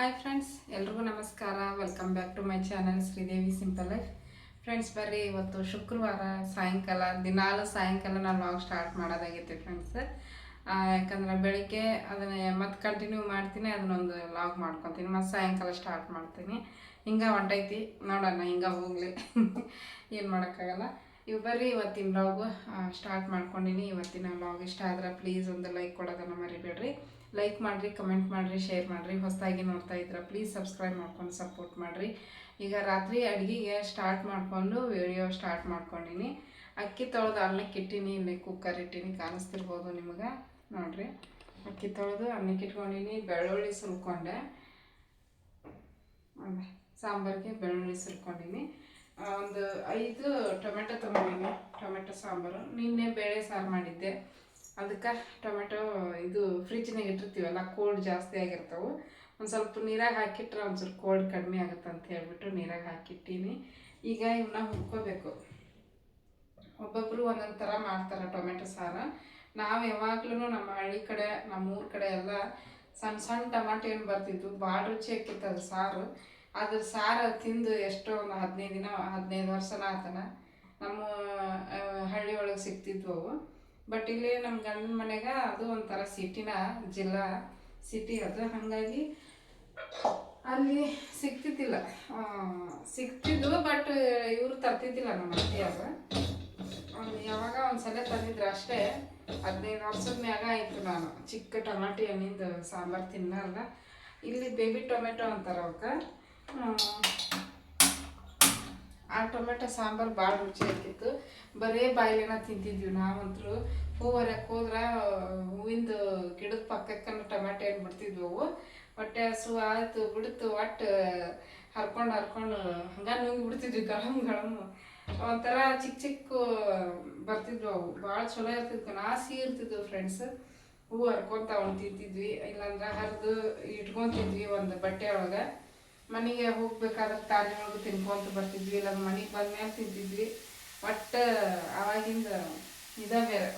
Hi friends ಎಲ್ರಿಗೂ ನಮಸ್ಕಾರ. Welcome back to my channel Sridevi simple life friends ಬರ್ರಿ, ಇವತ್ತು ಶುಕ್ರವಾರ ಸಾಯಂಕಾಲ, ದಿನಾಲು ಸಾಯಂಕಾಲ ನಾನು ವ್ಲಾಗ್ ಸ್ಟಾರ್ಟ್ ಮಾಡೋದಾಗೈತೆ ಫ್ರೆಂಡ್ಸ್ ಯಾಕಂದ್ರೆ ಬೆಳಿಗ್ಗೆ ಅದನ್ನ ಮತ್ತೆ ಕಂಟಿನ್ಯೂ ಮಾಡ್ತೀನಿ, ಅದನ್ನೊಂದು ವ್ಲಾಗ್ ಮಾಡ್ಕೊತೀನಿ. ಮತ್ತು ಸಾಯಂಕಾಲ ಸ್ಟಾರ್ಟ್ ಮಾಡ್ತೀನಿ. ಹಿಂಗೆ ಹೊಂಟೈತಿ. ನೋಡೋಣ, ಹಿಂಗೆ ಹೋಗಲಿ. ಏನು ಮಾಡೋಕ್ಕಾಗಲ್ಲ. ಇವು ಬರ್ರಿ, ಇವತ್ತಿನ ವ್ಲಾಗು ಸ್ಟಾರ್ಟ್ ಮಾಡ್ಕೊಂಡಿನಿ. ಇವತ್ತಿನ ವ್ಲಾಗ್ ಇಷ್ಟ ಆದ್ರೆ ಪ್ಲೀಸ್ ಒಂದು ಲೈಕ್ ಕೊಡೋದನ್ನು ಮರಿಬೇಡ್ರಿ. ಲೈಕ್ ಮಾಡಿರಿ ಕಮೆಂಟ್ ಮಾಡಿರಿ ಶೇರ್ ಮಾಡಿರಿ, ಹೊಸದಾಗಿ ನೋಡ್ತಾ ಇದ್ರೆ ಪ್ಲೀಸ್ ಸಬ್ಸ್ಕ್ರೈಬ್ ಮಾಡ್ಕೊಂಡು ಸಪೋರ್ಟ್ ಮಾಡಿರಿ. ಈಗ ರಾತ್ರಿ ಅಡುಗೆಗೆ ಸ್ಟಾರ್ಟ್ ಮಾಡಿಕೊಂಡು ವಿಡಿಯೋ ಸ್ಟಾರ್ಟ್ ಮಾಡ್ಕೊಂಡಿನಿ. ಅಕ್ಕಿ ತೊಳೆದು ಅನ್ನಕ್ಕೆ ಇಟ್ಟೀನಿ ಇಲ್ಲಿ ಕುಕ್ಕರ್ ಇಟ್ಟೀನಿ, ಕಾಣಿಸ್ತಿರ್ಬೋದು ನಿಮಗೆ. ನೋಡಿರಿ, ಅಕ್ಕಿ ತೊಳೆದು ಅನ್ನಕ್ಕೆ ಇಟ್ಕೊಂಡಿನಿ, ಬೆಳ್ಳುಳ್ಳಿ ಸುಲ್ಕೊಂಡೆ. ಸಾಂಬಾರಿಗೆ ಬೆಳ್ಳುಳ್ಳಿ ಸುಲ್ಕೊಂಡಿನಿ. ಒಂದು ಐದು ಟೊಮೆಟೊ ತೊಗೊಂಡಿನಿ, ಟೊಮೆಟೊ ಸಾಂಬಾರು. ನಿನ್ನೆ ಬೇಳೆ ಸಾರು ಮಾಡಿದ್ದೆ. ಅದಕ್ಕೆ ಟೊಮೆಟೊ ಇದು ಫ್ರಿಜ್ನಾಗ ಇಟ್ಟಿರ್ತೀವಲ್ಲ ಕೋಲ್ಡ್ ಜಾಸ್ತಿ ಆಗಿರ್ತಾವೆ. ಒಂದು ಸ್ವಲ್ಪ ನೀರಾಗ ಹಾಕಿಟ್ರೆ ಒಂಚೂರು ಕೋಲ್ಡ್ ಕಡಿಮೆ ಆಗುತ್ತೆ ಅಂತ ಹೇಳಿಬಿಟ್ಟು ನೀರಾಗ ಹಾಕಿಟ್ಟೀನಿ. ಈಗ ಇವನ್ನ ಹುರ್ಕೋಬೇಕು. ಒಬ್ಬೊಬ್ಬರು ಒಂದೊಂದು ಥರ ಮಾಡ್ತಾರೆ ಟೊಮೆಟೊ ಸಾರು. ನಾವು ಯಾವಾಗ್ಲೂ ನಮ್ಮ ಹಳ್ಳಿ ಕಡೆ, ನಮ್ಮ ಊರ ಕಡೆ ಎಲ್ಲ ಸಣ್ಣ ಸಣ್ಣ ಟೊಮೆಟೊ ಏನು ಬರ್ತಿದ್ವು ಭಾಳ ರುಚಿ ಆಕಿತ್ತು ಅದು ಸಾರು. ಅದು ಸಾರು ತಿಂದು ಎಷ್ಟೋ ಒಂದು ಹದಿನೈದು ದಿನ, ಹದಿನೈದು ವರ್ಷನ ಆತನ. ನಮ್ಮ ಹಳ್ಳಿ ಒಳಗೆ ಸಿಗ್ತಿದ್ವು ಅವು. ಬಟ್ ಇಲ್ಲಿ ನಮ್ಮ ಗಂಡನ ಮನೆಗ ಅದು ಒಂಥರ ಸಿಟಿನ ಜಿಲ್ಲಾ ಸಿಟಿ ಅದು. ಹಾಗಾಗಿ ಅಲ್ಲಿ ಸಿಗ್ತಿದ್ದಿಲ್ಲ. ಸಿಕ್ತಿದ್ದು ಬಟ್ ಇವರು ತರ್ತಿದ್ದಿಲ್ಲ ನಮ್ಮ ಅತ್ತಿಯಾಗ ಯಾವಾಗ ಒಂದ್ಸಲ ತಂದಿದ್ರು ಅಷ್ಟೇ. ಹದಿನೈದು ವರ್ಷದ ಮ್ಯಾಗ ಆಯ್ತು ನಾನು. ಚಿಕ್ಕ ಟೊಮಾಟಿ ಹಣ್ಣಿಂದು ಸಾಂಬಾರು ತಿನ್ನಲ್ಲ. ಇಲ್ಲಿ ಬೇಬಿ ಟೊಮೆಟೊ ಅಂತಾರ ಅವಕ್ಕೆ ಆ ಟೊಮೆಟೊ ಸಾಂಬಾರು ಭಾಳ ರುಚಿ ಆಗ್ತಿತ್ತು. ಬರೇ ಬಾಯಿಲೆನ ತಿಂತಿದ್ವಿ ನಾವಂತರೂ. ಹೂ ಹೊರಕ್ಕೆ ಹೋದ್ರೆ ಹೂವಿಂದ ಗಿಡದ ಪಕ್ಕಕ್ಕನ ಟೊಮೆಟೊ ಏನು ಬಿಡ್ತಿದ್ವಿ ಅವು. ಹೊಟ್ಟೆ ಹಸು ಆಯ್ತು, ಬಿಡ್ತು, ಒಟ್ಟು ಹರ್ಕೊಂಡು ಹರ್ಕೊಂಡು ಹಂಗೆ ನುಂಗಿ ಬಿಡ್ತಿದ್ವಿ ಗಳಮ್ ಗಳಮ್ ಒಂಥರ ಚಿಕ್ಕ ಚಿಕ್ಕ ಬರ್ತಿದ್ವು ಅವು. ಭಾಳ ಚಲೋ ಇರ್ತಿದ್ವು ನಾಸಿ ಇರ್ತಿದ್ವು ಫ್ರೆಂಡ್ಸ್ ಹೂ ಹರ್ಕೊತಾವ್ ಅವ್ನು ತಿಂತಿದ್ವಿ. ಇಲ್ಲಾಂದ್ರೆ ಹರಿದು ಇಟ್ಕೊತಿದ್ವಿ ಒಂದು ಬಟ್ಟೆ ಒಳಗೆ. ಮನೆಗೆ ಹೋಗ್ಬೇಕಾದ್ರೆ ಒಳಗೆ ತಿನ್ಕೊಂತ ಬರ್ತಿದ್ವಿ. ಇಲ್ಲ ಮನೆಗೆ ಬಂದ್ಮೇಲೆ ತಿಂತಿದ್ವಿ. ಒಟ್ಟ ಆವಾಗಿಂದ ಇದ ಬೇರೆ.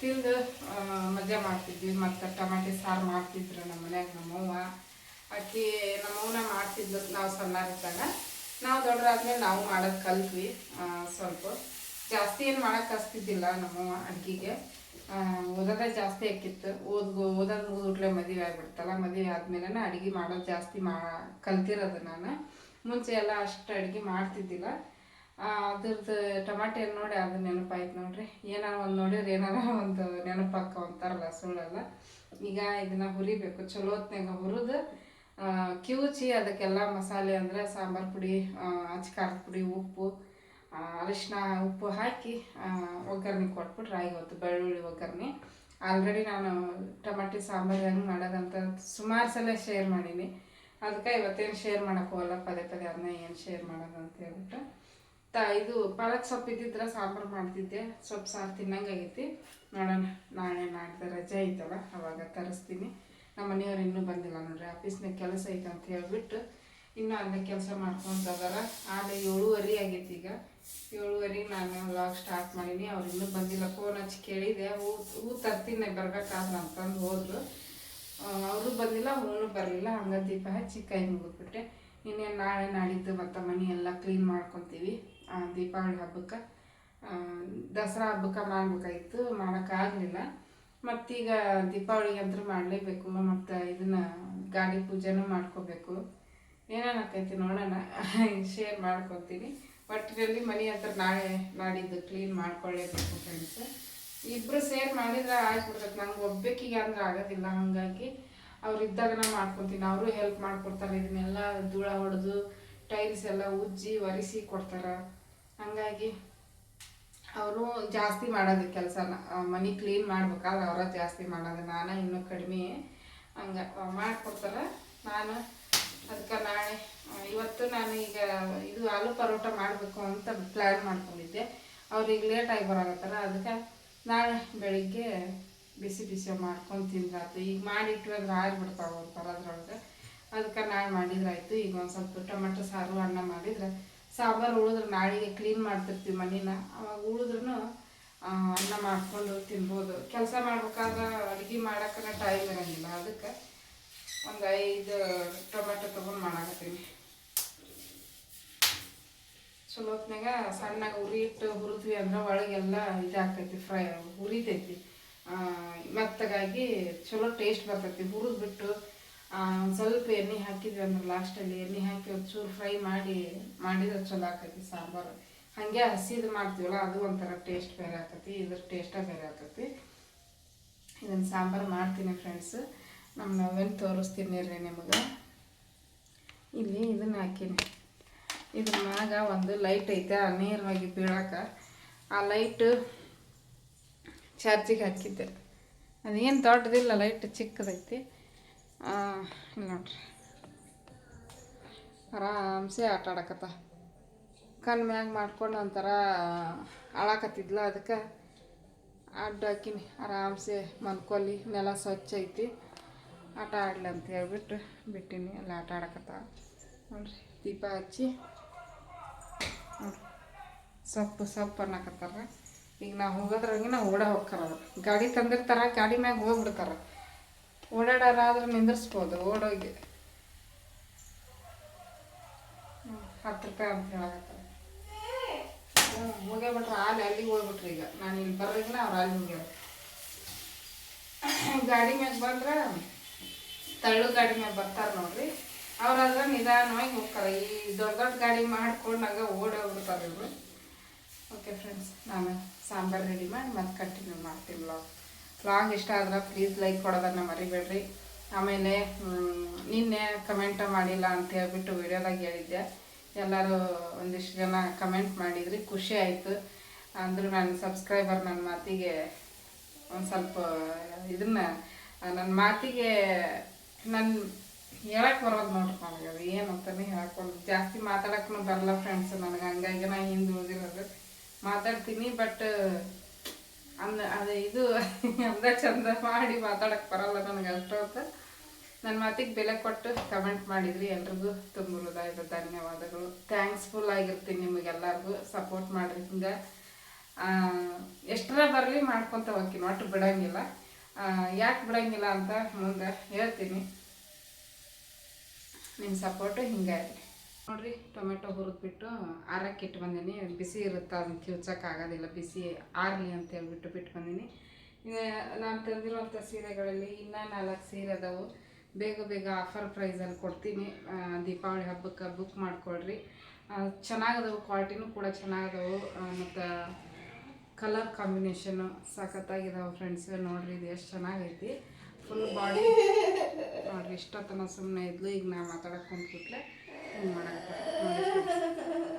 ತಿಂದು ಮಜಾ ಮಾಡ್ತಿದ್ವಿ. ಮತ್ತು ಟಮಾಟಿ ಸಾರು ಮಾಡ್ತಿದ್ರು ನಮ್ಮ ಮನ್ಯಾಗ ನಮ್ಮವ್ವ. ಅಕ್ಕಿ ನಮ್ಮವ್ವನ ಮಾಡ್ತಿದ್ಲು. ನಾವು ಸಣ್ಣರಿದ್ದಾಗ ನಾವು ದೊಡ್ಡರಾದ್ಮೇಲೆ ನಾವು ಮಾಡೋದು ಕಲ್ತ್ವಿ ಸ್ವಲ್ಪ. ಜಾಸ್ತಿ ಏನು ಮಾಡಕ್ಕೆ ಕಸ್ತಿದ್ದಿಲ್ಲ ನಮ್ಮ ಅಡ್ಗೆಗೆ. ಓದೋದೇ ಜಾಸ್ತಿ ಆಕಿತ್ತು ಓದ್ ಓದೋದು ಮುಗಿದ್ಬಿಟ್ಲೆ ಮದುವೆ ಆಗ್ಬಿಡ್ತಲ್ಲ, ಮದುವೆ ಆದ್ಮೇಲೆ ಅಡುಗೆ ಮಾಡೋದು ಜಾಸ್ತಿ ಮಾ, ಕಲ್ತಿರೋದು ನಾನು. ಮುಂಚೆ ಎಲ್ಲ ಅಷ್ಟು ಅಡುಗೆ ಮಾಡ್ತಿದ್ದಿಲ್ಲ. ಅದ್ರದ್ದು ಟೊಮಾಟೆ ನೋಡಿ ಅದು ನೆನಪಾಯ್ತು ನೋಡ್ರಿ. ಏನಾರ ಒಂದು ನೋಡಿದ್ರೆ ಏನಾರ ಒಂದು ನೆನಪಾಕ ಅಂತಾರಲ್ಲ ಸುಳ್ಳಲ್ಲ. ಈಗ ಇದನ್ನ ಹುರಿಬೇಕು. ಚಲೋ ಹೊತ್ನಾಗ ಹುರಿದು ಕಿವುಚಿ ಅದಕ್ಕೆಲ್ಲ ಮಸಾಲೆ ಅಂದರೆ ಸಾಂಬಾರು ಪುಡಿ ಅಚ್ಚ ಖಾರದ ಪುಡಿ, ಉಪ್ಪು ಅರಿಶಿನ ಉಪ್ಪು ಹಾಕಿ ಒಗ್ಗರಣೆ ಒಗ್ಗರಣೆ ಕೊಟ್ಬಿಟ್ರೆ ಹೊತ್ತು ಬೆಳ್ಳುಳ್ಳಿ ಒಗ್ಗರಣೆ. ಆಲ್ರೆಡಿ ನಾನು ಟಮಾಟಿ, ಸಾಂಬಾರು ಹೆಂಗೆ ಮಾಡೋದಂತ ಸುಮಾರು ಸಲ ಶೇರ್ ಮಾಡೀನಿ. ಅದಕ್ಕೆ ಇವತ್ತೇನು ಶೇರ್ ಮಾಡೋಕ್ಕೆ ಹೋಗಲ್ಲ ಪದೇ ಪದೇ ಅದನ್ನ ಏನು ಶೇರ್ ಮಾಡೋದು ಅಂತ ಹೇಳ್ಬಿಟ್ಟು. ತ, ಇದು ಪಾಲಕ್ ಸೊಪ್ಪು ಇದ್ದಿದ್ರೆ ಸಾಂಬಾರು ಮಾಡ್ತಿದ್ದೆ. ಸೊಪ್ಪು ಸಾರು ತಿನ್ನಂಗಾಗೈತಿ ನೋಡೋಣ, ನಾಳೆ ನಾಡ್ದು ರಜೆ ಐತಲ್ಲ, ಅವಾಗ ತರಿಸ್ತೀನಿ. ನಮ್ಮ ಮನೆಯವ್ರು ಇನ್ನೂ ಬಂದಿಲ್ಲ ನೋಡ್ರಿ, ಆಫೀಸ್ನಾಗ ಕೆಲಸ ಐತೆ ಅಂತ ಹೇಳ್ಬಿಟ್ಟು ಇನ್ನೂ ಅದನ್ನ ಕೆಲಸ ಮಾಡ್ಕೊಂತ ಅದಾರ. ಆಮೇಲೆ ಏಳುವರೆ ಆಗೈತಿ ಈಗ. ಏಳುವರೆಗೆ ನಾನು ವ್ಲಾಗ್ ಸ್ಟಾರ್ಟ್ ಮಾಡೀನಿ. ಅವ್ರು ಇನ್ನೂ ಬಂದಿಲ್ಲ. ಫೋನ್ ಹಚ್ಚಿ ಕೇಳಿದೆ. ಹೂ ಹೂ ತರ್ತೀನಿ, ಬರ್ಬೇಕಾದ್ರೆ ಅಂತಂದು ಹೋದ್ರು. ಅವರು ಬಂದಿಲ್ಲ ಹೂನು ಬರಲಿಲ್ಲ. ಹಂಗೆ ದೀಪ ಹಚ್ಚಿ ಕೈ ಮುಗಿದ್ಬಿಟ್ಟೆ ಇನ್ನೇನು ನಾಳೆ ನಾಡಿದ್ದು ಮತ್ತು ಮನೆ ಎಲ್ಲ ಕ್ಲೀನ್ ಮಾಡ್ಕೊತೀವಿ. ದೀಪಾವಳಿ ಹಬ್ಬಕ್ಕೆ. ದಸರಾ ಹಬ್ಬಕ್ಕೆ ಮಾಡ್ಬೇಕಾಗಿತ್ತು. ಮಾಡೋಕ್ಕಾಗಲಿಲ್ಲ ಮತ್ತೀಗ ದೀಪಾವಳಿಗೆ ಅಂತೂ ಮಾಡಲೇಬೇಕು. ಮತ್ತು ಇದನ್ನು ಗಾಡಿ ಪೂಜೆನೂ ಮಾಡ್ಕೋಬೇಕು. ಏನೇನಾಕೈತಿ ನೋಡೋಣ. ಶೇರ್ ಮಾಡ್ಕೊತೀನಿ. ಒಟ್ಟಿನಲ್ಲಿ ಮನೆ ಹತ್ರ ನಾಳೆ ನಾಡಿದ್ದು ಕ್ಲೀನ್ ಮಾಡ್ಕೊಳ್ಳೇಬೇಕು ಫ್ರೆಂಡ್ಸ್ ಇಬ್ಬರು ಸೇರ್ ಮಾಡಿದ್ರೆ ಆಗ್ಬಿಡ್ತೈತೆ ನಂಗೆ ಒಬ್ಬೇಕಿಗೆ ಅಂದ್ರೆ ಆಗೋದಿಲ್ಲ. ಹಾಗಾಗಿ ಅವ್ರು ಇದ್ದಾಗ ನಾ ಮಾಡ್ಕೊತೀನಿ. ಅವರು ಹೆಲ್ಪ್ ಮಾಡ್ಕೊಡ್ತಾರೆ. ಇದನ್ನೆಲ್ಲ ಧೂಳ ಹೊಡೆದು ಟೈಲ್ಸ್ ಎಲ್ಲ ಉಜ್ಜಿ ಒರೆಸಿ ಕೊಡ್ತಾರೆ. ಹಾಗಾಗಿ ಅವರು ಜಾಸ್ತಿ ಮಾಡೋದು ಕೆಲಸನ. ಮನೆ ಕ್ಲೀನ್ ಮಾಡ್ಬೇಕಾದ್ರೆ ಅವರ ಜಾಸ್ತಿ ಮಾಡೋದು. ನಾನು ಇನ್ನೂ ಕಡಿಮೆ ಹಂಗೆ ಮಾಡ್ಕೊಡ್ತಾರೆ. ನಾನು ಅದಕ್ಕೆ ನಾಳೆ ಇವತ್ತು ನಾನು ಈಗ ಇದು ಆಲೂ ಪರೋಟ ಮಾಡಬೇಕು ಅಂತ ಪ್ಲ್ಯಾನ್ ಮಾಡ್ಕೊಂಡಿದ್ದೆ. ಅವ್ರಿಗೆ ಲೇಟಾಗಿ ಬರಾಕತ್ತಾರ, ಅದಕ್ಕೆ ನಾಳೆ ಬೆಳಿಗ್ಗೆ ಬಿಸಿ ಬಿಸಿ ಮಾಡ್ಕೊಂಡು ತಿಂದ್ರಾಯ್ತು ಈಗ ಮಾಡಿಟ್ಟು ಅಂದ್ರೆ ಆರಿಬಿಡ್ತಾವೆ ಅಂತಾರೆ ಅದ್ರೊಳಗೆ ಅದಕ್ಕೆ ನಾಳೆ ಮಾಡಿದ್ರಾಯ್ತು. ಈಗ ಒಂದು ಸ್ವಲ್ಪ ಟೊಮೆಟೊ ಸಾರು, ಅನ್ನ ಮಾಡಿದ್ರೆ ಸಾಂಬಾರು ಉಳಿದ್ರೆ ನಾಳೆಗೆ ಕ್ಲೀನ್ ಮಾಡ್ತಿರ್ತೀವಿ ಮನೇನ. ಅವಾಗ ಉಳಿದ್ರೂ ಅನ್ನ ಮಾಡ್ಕೊಂಡು ತಿನ್ಬೋದು. ಕೆಲಸ ಮಾಡ್ಬೇಕಾದ್ರೆ ಅಡುಗೆ ಮಾಡಕ್ಕನ ಟೈಮ್ ಇರೋಂಗಿಲ್ಲ. ಅದಕ್ಕೆ ಒಂದು ಐದು ಟೊಮೆಟೊ ತೊಗೊಂಡು ಮಾಡಾಕತ್ತೀನಿ. ಚಲೋ ಹೊತ್ನಾಗ ಸಣ್ಣಗೆ ಉರಿ ಇಟ್ಟು ಹುರಿದ್ವಿ ಅಂದ್ರೆ ಒಳಗೆಲ್ಲ ಇದಾಗ್ತೈತಿ ಫ್ರೈ ಹುರಿತೈತಿ ಮೆತ್ತಗಾಗಿ ಚಲೋ ಟೇಸ್ಟ್ ಬರ್ತೈತಿ. ಹುರಿದ್ಬಿಟ್ಟು ಸ್ವಲ್ಪ ಎಣ್ಣೆ ಹಾಕಿದ್ವಿ ಅಂದ್ರೆ ಲಾಸ್ಟಲ್ಲಿ ಎಣ್ಣೆ ಹಾಕಿ ಒಂಚೂರು ಫ್ರೈ ಮಾಡಿ, ಮಾಡಿದ್ರೆ ಚಲೋ ಆಕೈತಿ ಸಾಂಬಾರು. ಹಾಗೆ ಹಸಿದು ಮಾಡ್ತೀವಲ್ಲ, ಅದು ಒಂಥರ ಟೇಸ್ಟ್ ಬೇರೆ ಆಗ್ತೈತಿ, ಇದ್ರ ಟೇಸ್ಟ ಬೇರೆ ಆಗ್ತೈತಿ. ಇದನ್ನು ಸಾಂಬಾರು ಮಾಡ್ತೀನಿ ಫ್ರೆಂಡ್ಸ್ ನಮ್ಮ ನಾವೇನು ತೋರಿಸ್ತೀನಿ ರೀ ನಿಮಗೆ. ಇಲ್ಲಿ ಇದನ್ನು ಹಾಕೀನಿ. ಇದ್ರ ಮ್ಯಾಗ ಒಂದು ಲೈಟ್ ಐತೆ, ಆ ನೇರವಾಗಿ ಬೀಳಾಕ. ಆ ಲೈಟ್ ಚಾರ್ಜಿಗೆ ಹಾಕಿದ್ದೆ. ಅದೇನು ದೊಡ್ಡದಿಲ್ಲ ಲೈಟ್ ಚಿಕ್ಕದೈತಿ. ನೋಡ್ರಿ. ಆರಾಮ್ಸೆ ಆಟ ಆಡಕತ್ತ. ಕಣ್ಣು ಮ್ಯಾಗ ಮಾಡ್ಕೊಂಡು ಒಂಥರ ಅಳಾಕತ್ತಿದ್ಲ ಅದಕ್ಕೆ. ಅಡ್ಡ ಹಾಕಿನಿ, ಆರಾಮ್ಸೆ ಮಲ್ಕೊಲಿ ನೆಲ ಸ್ವಚ್ಛ ಐತಿ. ಆಟ ಆಡ್ಲಿ ಅಂತ ಹೇಳ್ಬಿಟ್ಟು ಬಿಟ್ಟಿನಿ ಅಲ್ಲಿ ಆಟ ಆಡಕತ್ತ. ನೋಡ್ರಿ, ದೀಪ ಹಚ್ಚಿ. ಸೊಪ್ಪು ಸೊಪ್ಪು ಅನ್ನಕತ್ತಾರ. ಈಗ ನಾವು ಹೋಗೋದ್ರಾಗೆ ನಾವು ಓಡ ಹೋಗ್ತಾರ ಅವ್ರು. ಗಾಡಿ ತಂದಿರ್ತಾರೆ, ಗಾಡಿ ಮ್ಯಾಗ ಹೋಗ್ಬಿಡ್ತಾರೆ. ಓಡಾಡೋರಾದ್ರೆ ನಿಂದಿರ್ಸ್ಬೋದು ಓಡೋಗಿ. ಹತ್ತು ರೂಪಾಯಿ ಅಂತ ಹೇಳಕತ್ತಾರ. ಹ್ಞೂ ಹೋಗೇ ಬಿಟ್ರೆ ಅಲ್ಲಿ ಅಲ್ಲಿಗೆ ಹೋಗ್ಬಿಟ್ರಿ ಈಗ. ನಾನು ಇಲ್ಲಿ ಬರ್ರಿಗಿನ ಅವ್ರು ಅಲ್ಲಿ ಹೋಗ್ಯಾರ ಗಾಡಿ ಮ್ಯಾಗ ಬಂದ್ರೆ, ತಳ್ಳು ಗಾಡಿ ಮ್ಯಾಗ ಬರ್ತಾರ ನೋಡ್ರಿ. ಅವ್ರಾದ್ರೆ ನಿಧಾನವಾಗಿ ಹೋಗ್ತಾರೆ. ಈ ದೊಡ್ಡ ದೊಡ್ಡ ಗಾಡಿ ಮಾಡ್ಕೊಂಡಾಗ ಓಡೋಗ್ಬಿಡ್ತಾರೆ ಇವರು. ಓಕೆ ಫ್ರೆಂಡ್ಸ್ ನಾನು ಸಾಂಬಾರು ರೆಡಿ ಮಾಡಿ ಮತ್ತೆ ಕಂಟಿನ್ಯೂ ಮಾಡ್ತೀನಿ ಬ್ಲಾಗ್ ಬ್ಲಾಗ್ ಇಷ್ಟ ಆದ್ರೆ ಪ್ಲೀಸ್ ಲೈಕ್ ಕೊಡೋದನ್ನ ಮರಿಬೇಡ್ರಿ. ಆಮೇಲೆ ನಿನ್ನೆ ಕಮೆಂಟ ಮಾಡಿಲ್ಲ ಅಂತ ಹೇಳ್ಬಿಟ್ಟು ವಿಡಿಯೋದಾಗ ಹೇಳಿದ್ದೆ. ಎಲ್ಲರೂ ಒಂದಿಷ್ಟು ಜನ ಕಮೆಂಟ್ ಮಾಡಿದ್ರಿ, ಖುಷಿ ಆಯಿತು. ಅಂದರೂ ನಾನು ಸಬ್ಸ್ಕ್ರೈಬರ್ ನನ್ನ ಮಾತಿಗೆ ಒಂದು ಸ್ವಲ್ಪ ಇದನ್ನ ನನ್ನ ಮಾತಿಗೆ ನನ್ನ ಹೇಳಕ್ ಬರೋದು ನೋಡ್ರಿ ನನಗೆ ಅದು ಏನು ಅಂತಾನೆ ಬರೋದು. ಜಾಸ್ತಿ ಮಾತಾಡಕ್ಕೂ ಬರಲ್ಲ ಫ್ರೆಂಡ್ಸ್ ನನಗೆ ಹಂಗಾಗಿ ನಾ ಹಿಂದೆ ಉಳಿದಿರೋದು ಮಾತಾಡ್ತೀನಿ ಬಟ್ ಅಂದ ಅದು ಇದು ಅಂದ ಚಂದ ಮಾಡಿ ಮಾತಾಡಕ್ಕೆ ಬರಲ್ಲ ನನಗೆ ಅಷ್ಟೊತ್ತು. ನನ್ನ ಮಾತಿಗೆ ಬೆಲೆ ಕೊಟ್ಟು ಕಮೆಂಟ್ ಮಾಡಿದ್ರಿ, ಎಲ್ರಿಗೂ ತುಂಬ ಹೃದಯದ ಧನ್ಯವಾದಗಳು. ಥ್ಯಾಂಕ್ಸ್ಫುಲ್ ಆಗಿರ್ತೀನಿ ನಿಮಗೆಲ್ಲರಿಗೂ ಸಪೋರ್ಟ್ ಮಾಡ್ರಿ ಹಿಂಗೆ. ಎಷ್ಟರ ಬರಲಿ ಮಾಡ್ಕೊತ ಹೋಗ್ತೀನಿ, ಒಟ್ಟು ಬಿಡೋಂಗಿಲ್ಲ. ಯಾಕೆ ಬಿಡೋಂಗಿಲ್ಲ ಅಂತ ಮುಂದೆ ಹೇಳ್ತೀನಿ. ನಿಮ್ಮ ಸಪೋರ್ಟು ಹಿಂಗೆ ನೋಡಿರಿ, ಟೊಮೆಟೊ ಹುರಿದ್ಬಿಟ್ಟು ಆರಕ್ಕೆ ಇಟ್ಟು ಬಂದೀನಿ. ಬಿಸಿ ಇರುತ್ತೆ ಅದನ್ನ ಕಿವ್ಚಕ್ಕೆ ಆಗೋದಿಲ್ಲ. ಬಿಸಿ ಆರಲಿ ಅಂತ ಹೇಳ್ಬಿಟ್ಟು ಬಿಟ್ಟು ಬಂದೀನಿ. ನಾನು ತಂದಿರುವಂಥ ಸೀರೆಗಳಲ್ಲಿ ಇನ್ನೂ ನಾಲ್ಕು ಸೀರೆ ಅದಾವು. ಬೇಗ ಬೇಗ ಆಫರ್ ಪ್ರೈಸಲ್ಲಿ ಕೊಡ್ತೀನಿ. ದೀಪಾವಳಿ ಹಬ್ಬಕ್ಕೆ ಬುಕ್ ಮಾಡಿಕೊಳ್ರಿ. ಚೆನ್ನಾಗದವು ಕ್ವಾಲಿಟಿನೂ ಕೂಡ ಚೆನ್ನಾಗದವು. ಮತ್ತು ಕಲರ್ ಕಾಂಬಿನೇಷನು ಸಖತ್ತಾಗಿದ್ದಾವೆ ಫ್ರೆಂಡ್ಸ್ ನೋಡ್ರಿ, ಇದು ಎಷ್ಟು ಚೆನ್ನಾಗೈತಿ. ಫುಲ್ ಬಾಡಿ ನೋಡ್ರಿ ಇಷ್ಟೊತ್ತನ ಸುಮ್ಮನೆ ಇದ್ಲು ಈಗ ನಾ ಮಾತಾಡಕ್ಕೆ ಕುಂತ್ಬಿಟ್ಲೆ ಹಿಂಗೆ ಮಾಡಕ್ಕೆ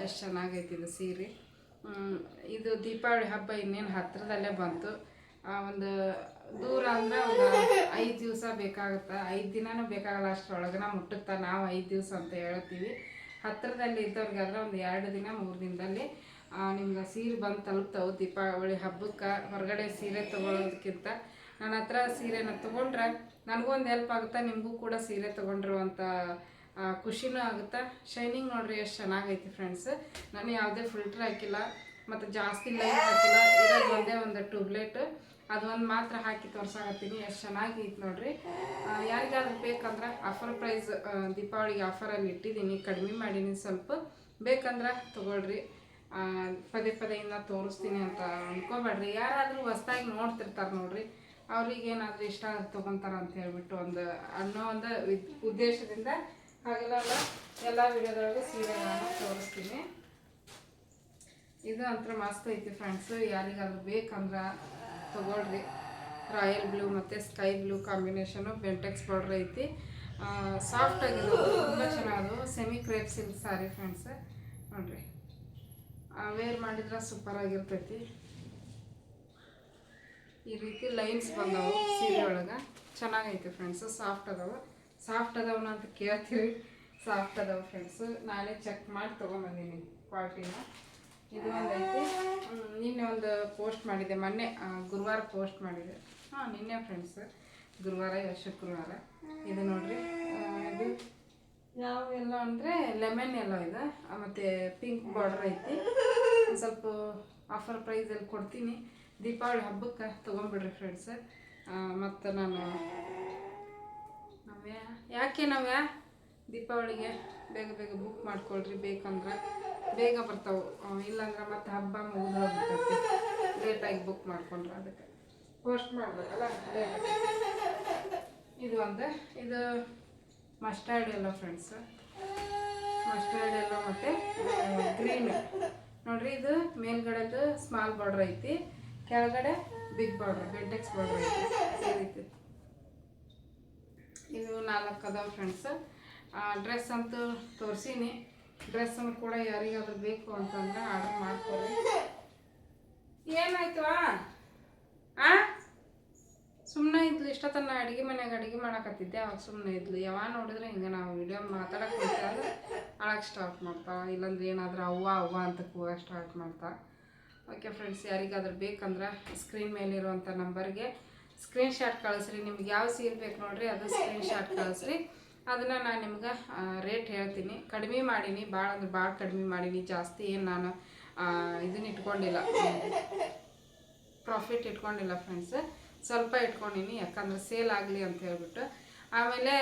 ಎಷ್ಟು ಚೆನ್ನಾಗೈತಿ ಇದು ಸೀರೆ. ಇದು ದೀಪಾವಳಿ ಹಬ್ಬ ಇನ್ನೇನು ಹತ್ತಿರದಲ್ಲೇ ಬಂತು. ಆ, ಒಂದು ದೂರ ಅಂದ್ರೆ ಒಂದು ಐದು ದಿವಸ ಬೇಕಾಗುತ್ತೆ? ಐದು ದಿನನೂ ಬೇಕಾಗಲ್ಲ ಅಷ್ಟರೊಳಗನ ಮುಟ್ಟುತ್ತಾ? ನಾವು ಐದು ದಿವಸ ಅಂತ ಹೇಳ್ತೀವಿ. ಹತ್ತಿರದಲ್ಲಿ ಇದ್ದವ್ರಿಗಾದ್ರೆ ಒಂದು ಎರಡು ದಿನ ಮೂರು ದಿನದಲ್ಲಿ ನಿಮ್ಗೆ ಸೀರೆ ಬಂದು ತಲುಪ್ತವೆ ದೀಪಾವಳಿ ಹಬ್ಬಕ್ಕೆ. ಹೊರಗಡೆ ಸೀರೆ ತೊಗೊಳೋದಕ್ಕಿಂತ ನನ್ನ ಹತ್ರ ಸೀರೆನ ತೊಗೊಂಡ್ರೆ ನನಗೊಂದು ಹೆಲ್ಪ್ ಆಗುತ್ತೆ ನಿಮಗೂ ಕೂಡ ಸೀರೆ ತೊಗೊಂಡಿರುವಂಥ ಖುಷಿನೂ ಆಗುತ್ತೆ. ಶೈನಿಂಗ್ ನೋಡ್ರಿ ಎಷ್ಟು ಚೆನ್ನಾಗೈತಿ ಫ್ರೆಂಡ್ಸ್ ನಾನು ಯಾವುದೇ ಫಿಲ್ಟ್ರ್ ಹಾಕಿಲ್ಲ ಮತ್ತು ಜಾಸ್ತಿ ಲೈಟ್ ಹಾಕಿಲ್ಲ. ಇರೋದು ಒಂದೇ ಒಂದು ಟ್ಯೂಬ್ಲೈಟ್ ಅದು ಒಂದು ಮಾತ್ರ ಹಾಕಿ ತೋರ್ಸಾಕತ್ತೀನಿ. ಎಷ್ಟು ಚೆನ್ನಾಗೈತಿ ನೋಡ್ರಿ. ಆ, ಯಾರಿಗಾದ್ರೂ ಬೇಕಂದ್ರೆ ಆಫರ್ ಪ್ರೈಸ್ ದೀಪಾವಳಿಗೆ ಆಫರಲ್ಲಿ ಇಟ್ಟಿದ್ದೀನಿ. ಕಡಿಮೆ ಮಾಡೀನಿ ಸ್ವಲ್ಪ. ಬೇಕಂದ್ರೆ ತೊಗೊಳ್ರಿ. ಪದೇ ಪದೇ ಇನ್ನ ತೋರಿಸ್ತೀನಿ ಅಂತ ಅನ್ಕೋಬೇಡ್ರಿ. ಯಾರಾದರೂ ಹೊಸ್ದಾಗಿ ನೋಡ್ತಿರ್ತಾರೆ ನೋಡ್ರಿ. ಅವ್ರಿಗೆ ಏನಾದ್ರೂ ಇಷ್ಟ ತಗೊಂತಾರ ಅಂತ ಹೇಳ್ಬಿಟ್ಟು ಒಂದು ಅನ್ನೋ ಒಂದು ಉದ್ದೇಶದಿಂದ ಹಾಗೆಲ್ಲ ಎಲ್ಲ ವಿಡಿಯೋದೊಳಗೆ ಸೀರೆಗಳನ್ನು ತೋರಿಸ್ತೀನಿ. ಇದು ಅಂತರ ಮಸ್ತ್ ಐತಿ ಫ್ರೆಂಡ್ಸ್ ಯಾರಿಗಾದ್ರೂ ಬೇಕಂದ್ರೆ ತಗೊಳ್ರಿ. ರಾಯಲ್ ಬ್ಲೂ ಮತ್ತು sky blue combination Bentex border ಐತಿ. ಸಾಫ್ಟ್ ಆಗಿರೋದು ತುಂಬ ಚೆನ್ನಾಗದು. Semi crepe silk sari friends ನೋಡ್ರಿ. ವೇರ್ ಮಾಡಿದ್ರೆ ಸೂಪರ್ ಆಗಿರ್ತೈತಿ. ಈ ರೀತಿ ಲೈನ್ಸ್ ಬಂದವು ಸೀರೆ ಒಳಗೆ ಚೆನ್ನಾಗೈತೆ ಫ್ರೆಂಡ್ಸ್ ಸಾಫ್ಟ್ ಅದಾವೆ. ಸಾಫ್ಟ್ ಅದಾವನ ಅಂತ ಕೇಳ್ತೀವಿ. ಸಾಫ್ಟ್ ಅದಾವ ಫ್ರೆಂಡ್ಸ್ ನಾನೇ ಚೆಕ್ ಮಾಡಿ ತೊಗೊಂಬಂದಿನಿ ಕ್ವಾಲಿಟಿನ ಇದು ಒಂದೈತಿ. ನಿನ್ನೆ ಒಂದು ಪೋಸ್ಟ್ ಮಾಡಿದೆ, ಮೊನ್ನೆ ಗುರುವಾರ ಪೋಸ್ಟ್ ಮಾಡಿದೆ. ಹಾಂ, ನಿನ್ನೆ ಫ್ರೆಂಡ್ಸ್ ಗುರುವಾರ ಶುಕ್ರವಾರ ಇದು ನೋಡ್ರಿ ಇದು ಯಾವ ಎಲ್ಲ ಅಂದರೆ ಲೆಮನ್ ಎಲ್ಲ ಇದೆ. ಮತ್ತು ಪಿಂಕ್ ಬಾರ್ಡರ್ ಐತಿ. ಸ್ವಲ್ಪ ಆಫರ್ ಪ್ರೈಸಲ್ಲಿ ಕೊಡ್ತೀನಿ. ದೀಪಾವಳಿ ಹಬ್ಬಕ್ಕೆ ತೊಗೊಂಬಿಡ್ರಿ ಫ್ರೆಂಡ್ಸ್ ಮತ್ತು ನಾನು ನಾವ್ಯಾ, ಯಾಕೆ ನಾವ್ಯಾ? ದೀಪಾವಳಿಗೆ ಬೇಗ ಬೇಗ ಬುಕ್ ಮಾಡ್ಕೊಳ್ರಿ, ಬೇಕಂದ್ರೆ ಬೇಗ ಬರ್ತಾವೆ. ಇಲ್ಲಾಂದ್ರೆ ಮತ್ತೆ ಹಬ್ಬ ಮುಗಿದು ಹೋಗ್ಬಿಡ್ತೈತಿ. ಲೇಟಾಗಿ ಬುಕ್ ಮಾಡ್ಕೊಂಡ್ರೆ ಅದಕ್ಕೆ. ಪೋಸ್ಟ್ ಮಾಡಬೇಕಲ್ಲ ಇದು ಒಂದು. ಇದು ಮಸ್ಟರ್ಡ್ ಎಲ್ಲ ಫ್ರೆಂಡ್ಸ್ ಮಸ್ಟರ್ಡ್ ಎಲ್ಲ ಮತ್ತು ಗ್ರೀನ್ ನೋಡ್ರಿ, ಇದು ಮೇಲ್ಗಡೆದು ಸ್ಮಾಲ್ ಬಾರ್ಡ್ರ್ ಐತಿ. ಕೆಳಗಡೆ ಬಿಗ್ ಬಾರ್ಡ್ರ್ ಬೆಡ್ಡೆಕ್ಸ್ ಬಾರ್ಡ್ರ್ ಐತೆ ಇದು ನಾಲ್ಕು ಅದಾವ ಫ್ರೆಂಡ್ಸ್ ಡ್ರೆಸ್ ಅಂತೂ ತೋರಿಸೀನಿ. ಡ್ರೆಸ್ಸನ್ನು ಕೂಡ ಯಾರಿಗಾದ್ರೂ ಬೇಕು ಅಂತಂದ್ರೆ ಆರ್ಡರ್ ಮಾಡ್ಕೊಳ್ಳಿ ಏನಾಯ್ತು, ಆ? ಸುಮ್ಮನೆ ಇದ್ಲು ಇಷ್ಟೊತ್ತನ ಅಡುಗೆ ಮನೆಗೆ ಅಡುಗೆ ಮಾಡಕತ್ತಿದ್ದೆ. ಅವಾಗ ಸುಮ್ಮನೆ ಇದ್ಲು. ಯಾವಾಗ ನೋಡಿದ್ರೆ ಹಿಂಗೆ ನಾವು ವಿಡಿಯೋ ಮಾತಾಡಕ್ಕೆ ಹೋಗ್ತಾರೆ ಅಳಕ್ಕೆ ಸ್ಟಾರ್ಟ್ ಮಾಡ್ತಾ ಇಲ್ಲಾಂದ್ರೆ ಏನಾದರೂ ಅವ್ವ ಅವ್ವ ಅಂತ ಕೂಗ ಸ್ಟಾರ್ಟ್ ಮಾಡ್ತಾ ಓಕೆ ಫ್ರೆಂಡ್ಸ್ ಯಾರಿಗಾದ್ರೂ ಬೇಕಂದ್ರೆ ಸ್ಕ್ರೀನ್ ಮೇಲಿರುವಂಥ ನಂಬರ್ಗೆ ಸ್ಕ್ರೀನ್ಶಾಟ್ ಕಳಿಸ್ರಿ. ನಿಮ್ಗೆ ಯಾವ ಸೀರೆ ಬೇಕು ನೋಡ್ರಿ, ಅದು ಸ್ಕ್ರೀನ್ಶಾಟ್ ಕಳಿಸ್ರಿ. ಅದನ್ನು ನಾನು ನಿಮ್ಗೆ ರೇಟ್ ಹೇಳ್ತೀನಿ. ಕಡಿಮೆ ಮಾಡೀನಿ ಭಾಳ ಅಂದ್ರೆ ಭಾಳ ಕಡಿಮೆ ಮಾಡೀನಿ. ಜಾಸ್ತಿ ಏನು ನಾನು ಇದನ್ನ ಇಟ್ಕೊಂಡಿಲ್ಲ. ಪ್ರಾಫಿಟ್ ಇಟ್ಕೊಂಡಿಲ್ಲ ಫ್ರೆಂಡ್ಸ್ ಸ್ವಲ್ಪ ಇಟ್ಕೊಂಡಿನಿ, ಯಾಕಂದ್ರೆ ಸೇಲ್ ಆಗಲಿ ಅಂತ ಹೇಳ್ಬಿಟ್ಟು. ಆಮೇಲೆ,